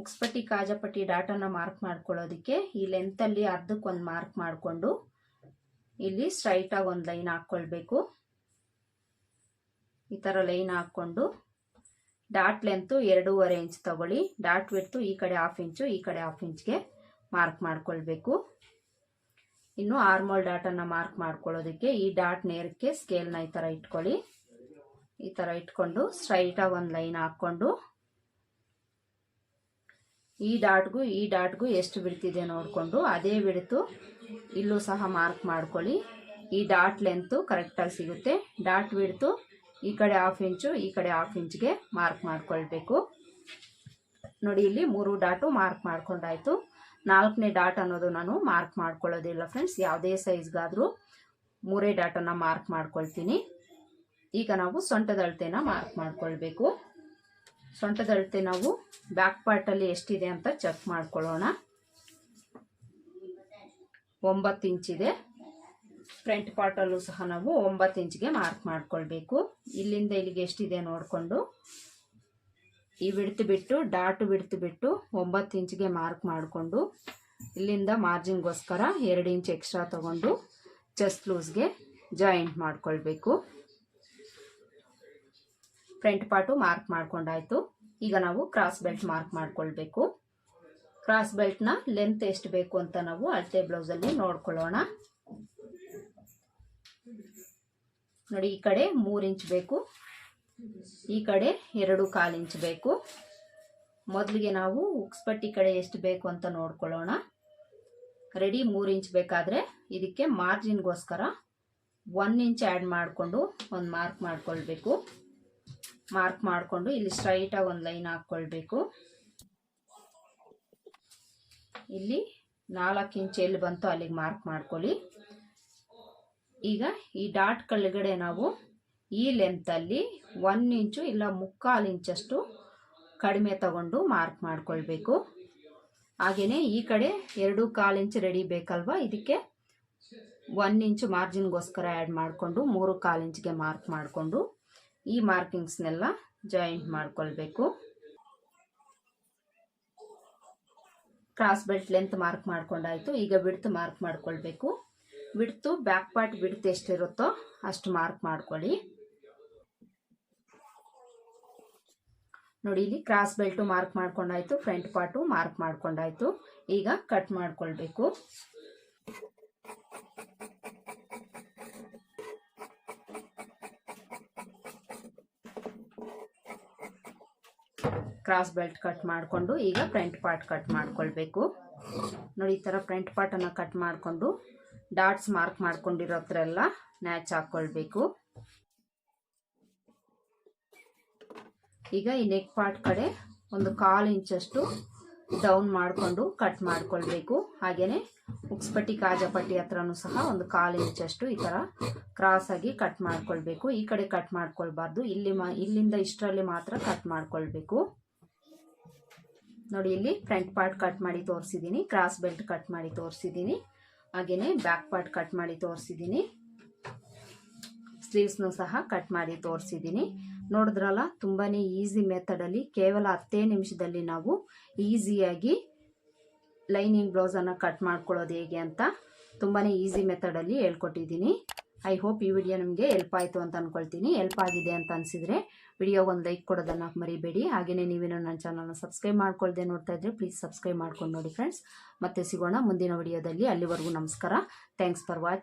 ಉಕ್ಸ್ಪಟ್ಟಿ ಕಾಜಪಟ್ಟಿ ಡಾಟನ್ನು ಮಾರ್ಕ್ ಮಾಡ್ಕೊಳ್ಳೋದಕ್ಕೆ ಈ ಲೆಂತಲ್ಲಿ ಅರ್ಧಕ್ಕೊಂದು ಮಾರ್ಕ್ ಮಾಡಿಕೊಂಡು ಇಲ್ಲಿ ಸ್ಟ್ರೈಟಾಗಿ ಒಂದು ಲೈನ್ ಹಾಕ್ಕೊಳ್ಬೇಕು. ಈ ಥರ ಲೈನ್ ಹಾಕ್ಕೊಂಡು ಡಾಟ್ ಲೆಂತು ಎರಡೂವರೆ ಇಂಚ್ ತಗೊಳ್ಳಿ. ಡಾಟ್ ವಿಡ್ತು ಈ ಕಡೆ ಹಾಫ್ ಇಂಚು, ಈ ಕಡೆ ಹಾಫ್ ಇಂಚ್ಗೆ ಮಾರ್ಕ್ ಮಾಡ್ಕೊಳ್ಬೇಕು. ಇನ್ನು ಆರ್ಮೋಲ್ ಡಾಟನ್ನು ಮಾರ್ಕ್ ಮಾಡ್ಕೊಳ್ಳೋದಕ್ಕೆ ಈ ಡಾಟ್ ನೇರಕ್ಕೆ ಸ್ಕೇಲ್ನ ಈ ಥರ ಇಟ್ಕೊಳ್ಳಿ. ಈ ಥರ ಇಟ್ಕೊಂಡು ಸ್ಟ್ರೈಟಾಗಿ ಒಂದು ಲೈನ್ ಹಾಕ್ಕೊಂಡು ಈ ಡಾಟ್ಗೂ ಈ ಡಾಟ್ಗೂ ಎಷ್ಟು ಬಿಡ್ತಿದೆ ನೋಡಿಕೊಂಡು ಅದೇ ಬಿಡ್ತು. ಇಲ್ಲೂ ಸಹ ಮಾರ್ಕ್ ಮಾಡ್ಕೊಳ್ಳಿ. ಈ ಡಾಟ್ ಲೆಂತು ಕರೆಕ್ಟಾಗಿ ಸಿಗುತ್ತೆ. ಡಾಟ್ ಬಿಡ್ತು. ಈ ಕಡೆ ಹಾಫ್ ಇಂಚು, ಈ ಕಡೆ ಹಾಫ್ ಇಂಚ್ಗೆ ಮಾರ್ಕ್ ಮಾಡ್ಕೊಳ್ಬೇಕು. ನೋಡಿ, ಇಲ್ಲಿ ಮೂರು ಡಾಟು ಮಾರ್ಕ್ ಮಾಡ್ಕೊಂಡಾಯ್ತು. ನಾಲ್ಕನೇ ಡಾಟ್ ಅನ್ನೋದು ನಾನು ಮಾರ್ಕ್ ಮಾಡ್ಕೊಳ್ಳೋದಿಲ್ಲ ಫ್ರೆಂಡ್ಸ್. ಯಾವುದೇ ಸೈಜ್ಗಾದರೂ ಮೂರೇ ಡಾಟನ್ನು ಮಾರ್ಕ್ ಮಾಡ್ಕೊಳ್ತೀನಿ. ಈಗ ನಾವು ಸೊಂಟದ ಅಳತೆನ ಮಾರ್ಕ್ ಮಾಡ್ಕೊಳ್ಬೇಕು. ಸೊಂಟದ ಅಳತೆ ನಾವು ಬ್ಯಾಕ್ ಪಾರ್ಟಲ್ಲಿ ಎಷ್ಟಿದೆ ಅಂತ ಚೆಕ್ ಮಾಡ್ಕೊಳ್ಳೋಣ. ಒಂಬತ್ತು ಇಂಚಿದೆ ಫ್ರಂಟ್ ಪಾರ್ಟಲ್ಲೂ ಸಹ ನಾವು ಒಂಬತ್ತು ಇಂಚ್ಗೆ ಮಾರ್ಕ್ ಮಾಡ್ಕೊಳ್ಬೇಕು. ಇಲ್ಲಿಂದ ಇಲ್ಲಿಗೆ ಎಷ್ಟಿದೆ ನೋಡಿಕೊಂಡು. ಈ ಬಿಡ್ತು ಬಿಟ್ಟು ಡಾಟು ಬಿಡ್ತು ಬಿಟ್ಟು ಒಂಬತ್ತು ಇಂಚ್ಗೆ ಮಾರ್ಕ್ ಮಾಡಿಕೊಂಡು, ಇಲ್ಲಿಂದ ಮಾರ್ಜಿನ್ಗೋಸ್ಕರ ಎರಡು ಇಂಚ್ ಎಕ್ಸ್ಟ್ರಾ ತಗೊಂಡು ಚೆಸ್ಟ್ ಲೂಸ್ಗೆ ಜಾಯಿಂಟ್ ಮಾಡ್ಕೊಳ್ಬೇಕು. ಫ್ರಂಟ್ ಪಾರ್ಟು ಮಾರ್ಕ್ ಮಾಡ್ಕೊಂಡಾಯ್ತು. ಈಗ ನಾವು ಕ್ರಾಸ್ ಬೆಲ್ಟ್ ಮಾರ್ಕ್ ಮಾಡ್ಕೊಳ್ಬೇಕು. ಕ್ರಾಸ್ ಬೆಲ್ಟ್ನ ಲೆಂತ್ ಎಷ್ಟು ಬೇಕು ಅಂತ ನಾವು ಅಳತೆ ಬ್ಲೌಸಲ್ಲಿ ನೋಡ್ಕೊಳ್ಳೋಣ. ನೋಡಿ, ಈ ಕಡೆ ಮೂರು ಇಂಚ್ ಬೇಕು. ಈ ಕಡೆ ಎರಡು ಕಾಲು ಇಂಚ್ ಬೇಕು. ಮೊದಲಿಗೆ ನಾವು ಉಕ್ಸ್ಪಟ್ಟಿ ಕಡೆ ಎಷ್ಟು ಬೇಕು ಅಂತ ನೋಡ್ಕೊಳ್ಳೋಣ. ರೆಡಿ ಮೂರು ಇಂಚ್ ಬೇಕಾದರೆ ಇದಕ್ಕೆ ಮಾರ್ಜಿನ್ಗೋಸ್ಕರ ಒನ್ ಇಂಚ್ ಆ್ಯಡ್ ಮಾಡಿಕೊಂಡು ಒಂದು ಮಾರ್ಕ್ ಮಾಡ್ಕೊಳ್ಬೇಕು. ಮಾರ್ಕ್ ಮಾಡಿಕೊಂಡು ಇಲ್ಲಿ ಸ್ಟ್ರೈಟಾಗಿ ಒಂದು ಲೈನ್ ಹಾಕ್ಕೊಳ್ಬೇಕು ಇಲ್ಲಿ ನಾಲ್ಕು ಇಂಚ್ ಎಲ್ಲಿ ಬಂತು ಅಲ್ಲಿಗೆ ಮಾರ್ಕ್ ಮಾಡ್ಕೊಳ್ಳಿ. ಈಗ ಈ ಡಾಟ್ ಕೆಳಗಡೆ ನಾವು ಈ ಲೆಂತಲ್ಲಿ ಒನ್ ಇಂಚು ಇಲ್ಲ ಮುಕ್ಕಾಲು ಇಂಚಷ್ಟು ಕಡಿಮೆ ತಗೊಂಡು ಮಾರ್ಕ್ ಮಾಡ್ಕೊಳ್ಬೇಕು. ಹಾಗೆಯೇ ಈ ಕಡೆ ಎರಡು ಕಾಲು ಇಂಚು ರೆಡಿ ಬೇಕಲ್ವಾ? ಇದಕ್ಕೆ ಒನ್ ಇಂಚು ಮಾರ್ಜಿನ್ಗೋಸ್ಕರ ಆ್ಯಡ್ ಮಾಡಿಕೊಂಡು ಮೂರು ಕಾಲು ಇಂಚ್ಗೆ ಮಾರ್ಕ್ ಮಾಡಿಕೊಂಡು ಈ ಮಾರ್ಕಿಂಗ್ಸ್ನೆಲ್ಲ ಜಾಯಿಂಟ್ ಮಾಡ್ಕೊಳ್ಬೇಕು. ಕ್ರಾಸ್ ಬೆಲ್ಟ್ ಲೆಂತ್ ಮಾರ್ಕ್ ಮಾಡ್ಕೊಂಡಾಯ್ತು. ಈಗ ಬಿಡ್ತು ಮಾರ್ಕ್ ಮಾಡ್ಕೊಳ್ಬೇಕು. ಬಿಡ್ತು ಬ್ಯಾಕ್ ಪಾರ್ಟ್ ಬಿಡ್ತು ಎಷ್ಟಿರುತ್ತೋ ಅಷ್ಟು ಮಾರ್ಕ್ ಮಾಡ್ಕೊಳ್ಳಿ. ನೋಡಿ ಇಲ್ಲಿ ಕ್ರಾಸ್ ಬೆಲ್ಟು ಮಾರ್ಕ್ ಮಾಡ್ಕೊಂಡಾಯ್ತು ಫ್ರಂಟ್ ಪಾರ್ಟು ಮಾರ್ಕ್ ಮಾಡ್ಕೊಂಡಾಯ್ತು. ಈಗ ಕಟ್ ಮಾಡ್ಕೊಳ್ಬೇಕು. ಕ್ರಾಸ್ ಬೆಲ್ಟ್ ಕಟ್ ಮಾಡಿಕೊಂಡು ಈಗ ಫ್ರಂಟ್ ಪಾರ್ಟ್ ಕಟ್ ಮಾಡ್ಕೊಳ್ಬೇಕು. ನೋಡಿ ಈ ಥರ ಫ್ರಂಟ್ ಪಾರ್ಟನ್ನು ಕಟ್ ಮಾಡಿಕೊಂಡು ಡಾಟ್ಸ್ ಮಾರ್ಕ್ ಮಾಡ್ಕೊಂಡಿರೋ ಹತ್ರ ಎಲ್ಲ ನ್ಯಾಚ್ ಹಾಕ್ಕೊಳ್ಬೇಕು ಈಗ ಈ ನೆಕ್ ಪಾರ್ಟ್ ಕಡೆ ಒಂದು ಕಾಲು ಇಂಚಷ್ಟು ಡೌನ್ ಮಾಡಿಕೊಂಡು ಕಟ್ ಮಾಡ್ಕೊಳ್ಬೇಕು. ಹಾಗೆಯೇ ಉಕ್ಸ್ಪಟ್ಟಿ ಕಾಜಪಟ್ಟಿ ಹತ್ರನೂ ಸಹ ಒಂದು ಕಾಲು ಇಂಚಷ್ಟು ಈ ಥರ ಕ್ರಾಸ್ ಆಗಿ ಕಟ್ ಮಾಡ್ಕೊಳ್ಬೇಕು. ಈ ಕಡೆ ಕಟ್ ಮಾಡ್ಕೊಳ್ಬಾರ್ದು. ಇಲ್ಲಿ ಮಾ ಇಲ್ಲಿಂದ ಇಷ್ಟರಲ್ಲಿ ಮಾತ್ರ ಕಟ್ ಮಾಡ್ಕೊಳ್ಬೇಕು. ನೋಡಿ, ಇಲ್ಲಿ ಫ್ರಂಟ್ ಪಾರ್ಟ್ ಕಟ್ ಮಾಡಿ ತೋರಿಸಿದ್ದೀನಿ ಕ್ರಾಸ್ ಬೆಲ್ಟ್ ಕಟ್ ಮಾಡಿ ತೋರಿಸಿದ್ದೀನಿ ಹಾಗೆಯೇ ಬ್ಯಾಕ್ ಪಾರ್ಟ್ ಕಟ್ ಮಾಡಿ ತೋರಿಸಿದ್ದೀನಿ ಸ್ಲೀವ್ಸ್ನು ಸಹ ಕಟ್ ಮಾಡಿ ತೋರಿಸಿದ್ದೀನಿ ನೋಡಿದ್ರಲ್ಲ ತುಂಬಾ ಈಸಿ ಮೆಥಡಲ್ಲಿ ಕೇವಲ ಹತ್ತೇ ನಿಮಿಷದಲ್ಲಿ ನಾವು ಈಸಿಯಾಗಿ ಲೈನಿಂಗ್ ಬ್ಲೌಸನ್ನು ಕಟ್ ಮಾಡ್ಕೊಳ್ಳೋದು ಹೇಗೆ ಅಂತ ತುಂಬಾ ಈಸಿ ಮೆಥಡಲ್ಲಿ ಹೇಳ್ಕೊಟ್ಟಿದ್ದೀನಿ ಐ ಹೋಪ್ ಈ ವಿಡಿಯೋ ನಿಮಗೆ ಹೆಲ್ಪ್ ಆಯಿತು ಅಂತ ಅಂದ್ಕೊಳ್ತೀನಿ ಹೆಲ್ಪ್ ಆಗಿದೆ ಅಂತ ಅನಿಸಿದರೆ ವಿಡಿಯೋಗೆ ಒಂದು ಲೈಕ್ ಕೊಡೋದನ್ನು ಮರಿಬೇಡಿ. ಹಾಗೆಯೇ ನೀವೇನೋ ನನ್ನ ಚಾನಲ್ನ ಸಬ್ಸ್ಕ್ರೈಬ್ ಮಾಡ್ಕೊಳ್ಳದೆ ನೋಡ್ತಾ ಇದ್ರೆ ಪ್ಲೀಸ್ ಸಬ್ಸ್ಕ್ರೈಬ್ ಮಾಡ್ಕೊಂಡು ನೋಡಿ ಫ್ರೆಂಡ್ಸ್ ಮತ್ತೆ ಸಿಗೋಣ ಮುಂದಿನ ವಿಡಿಯೋದಲ್ಲಿ. ಅಲ್ಲಿವರೆಗೂ ನಮಸ್ಕಾರ. Thanks for watching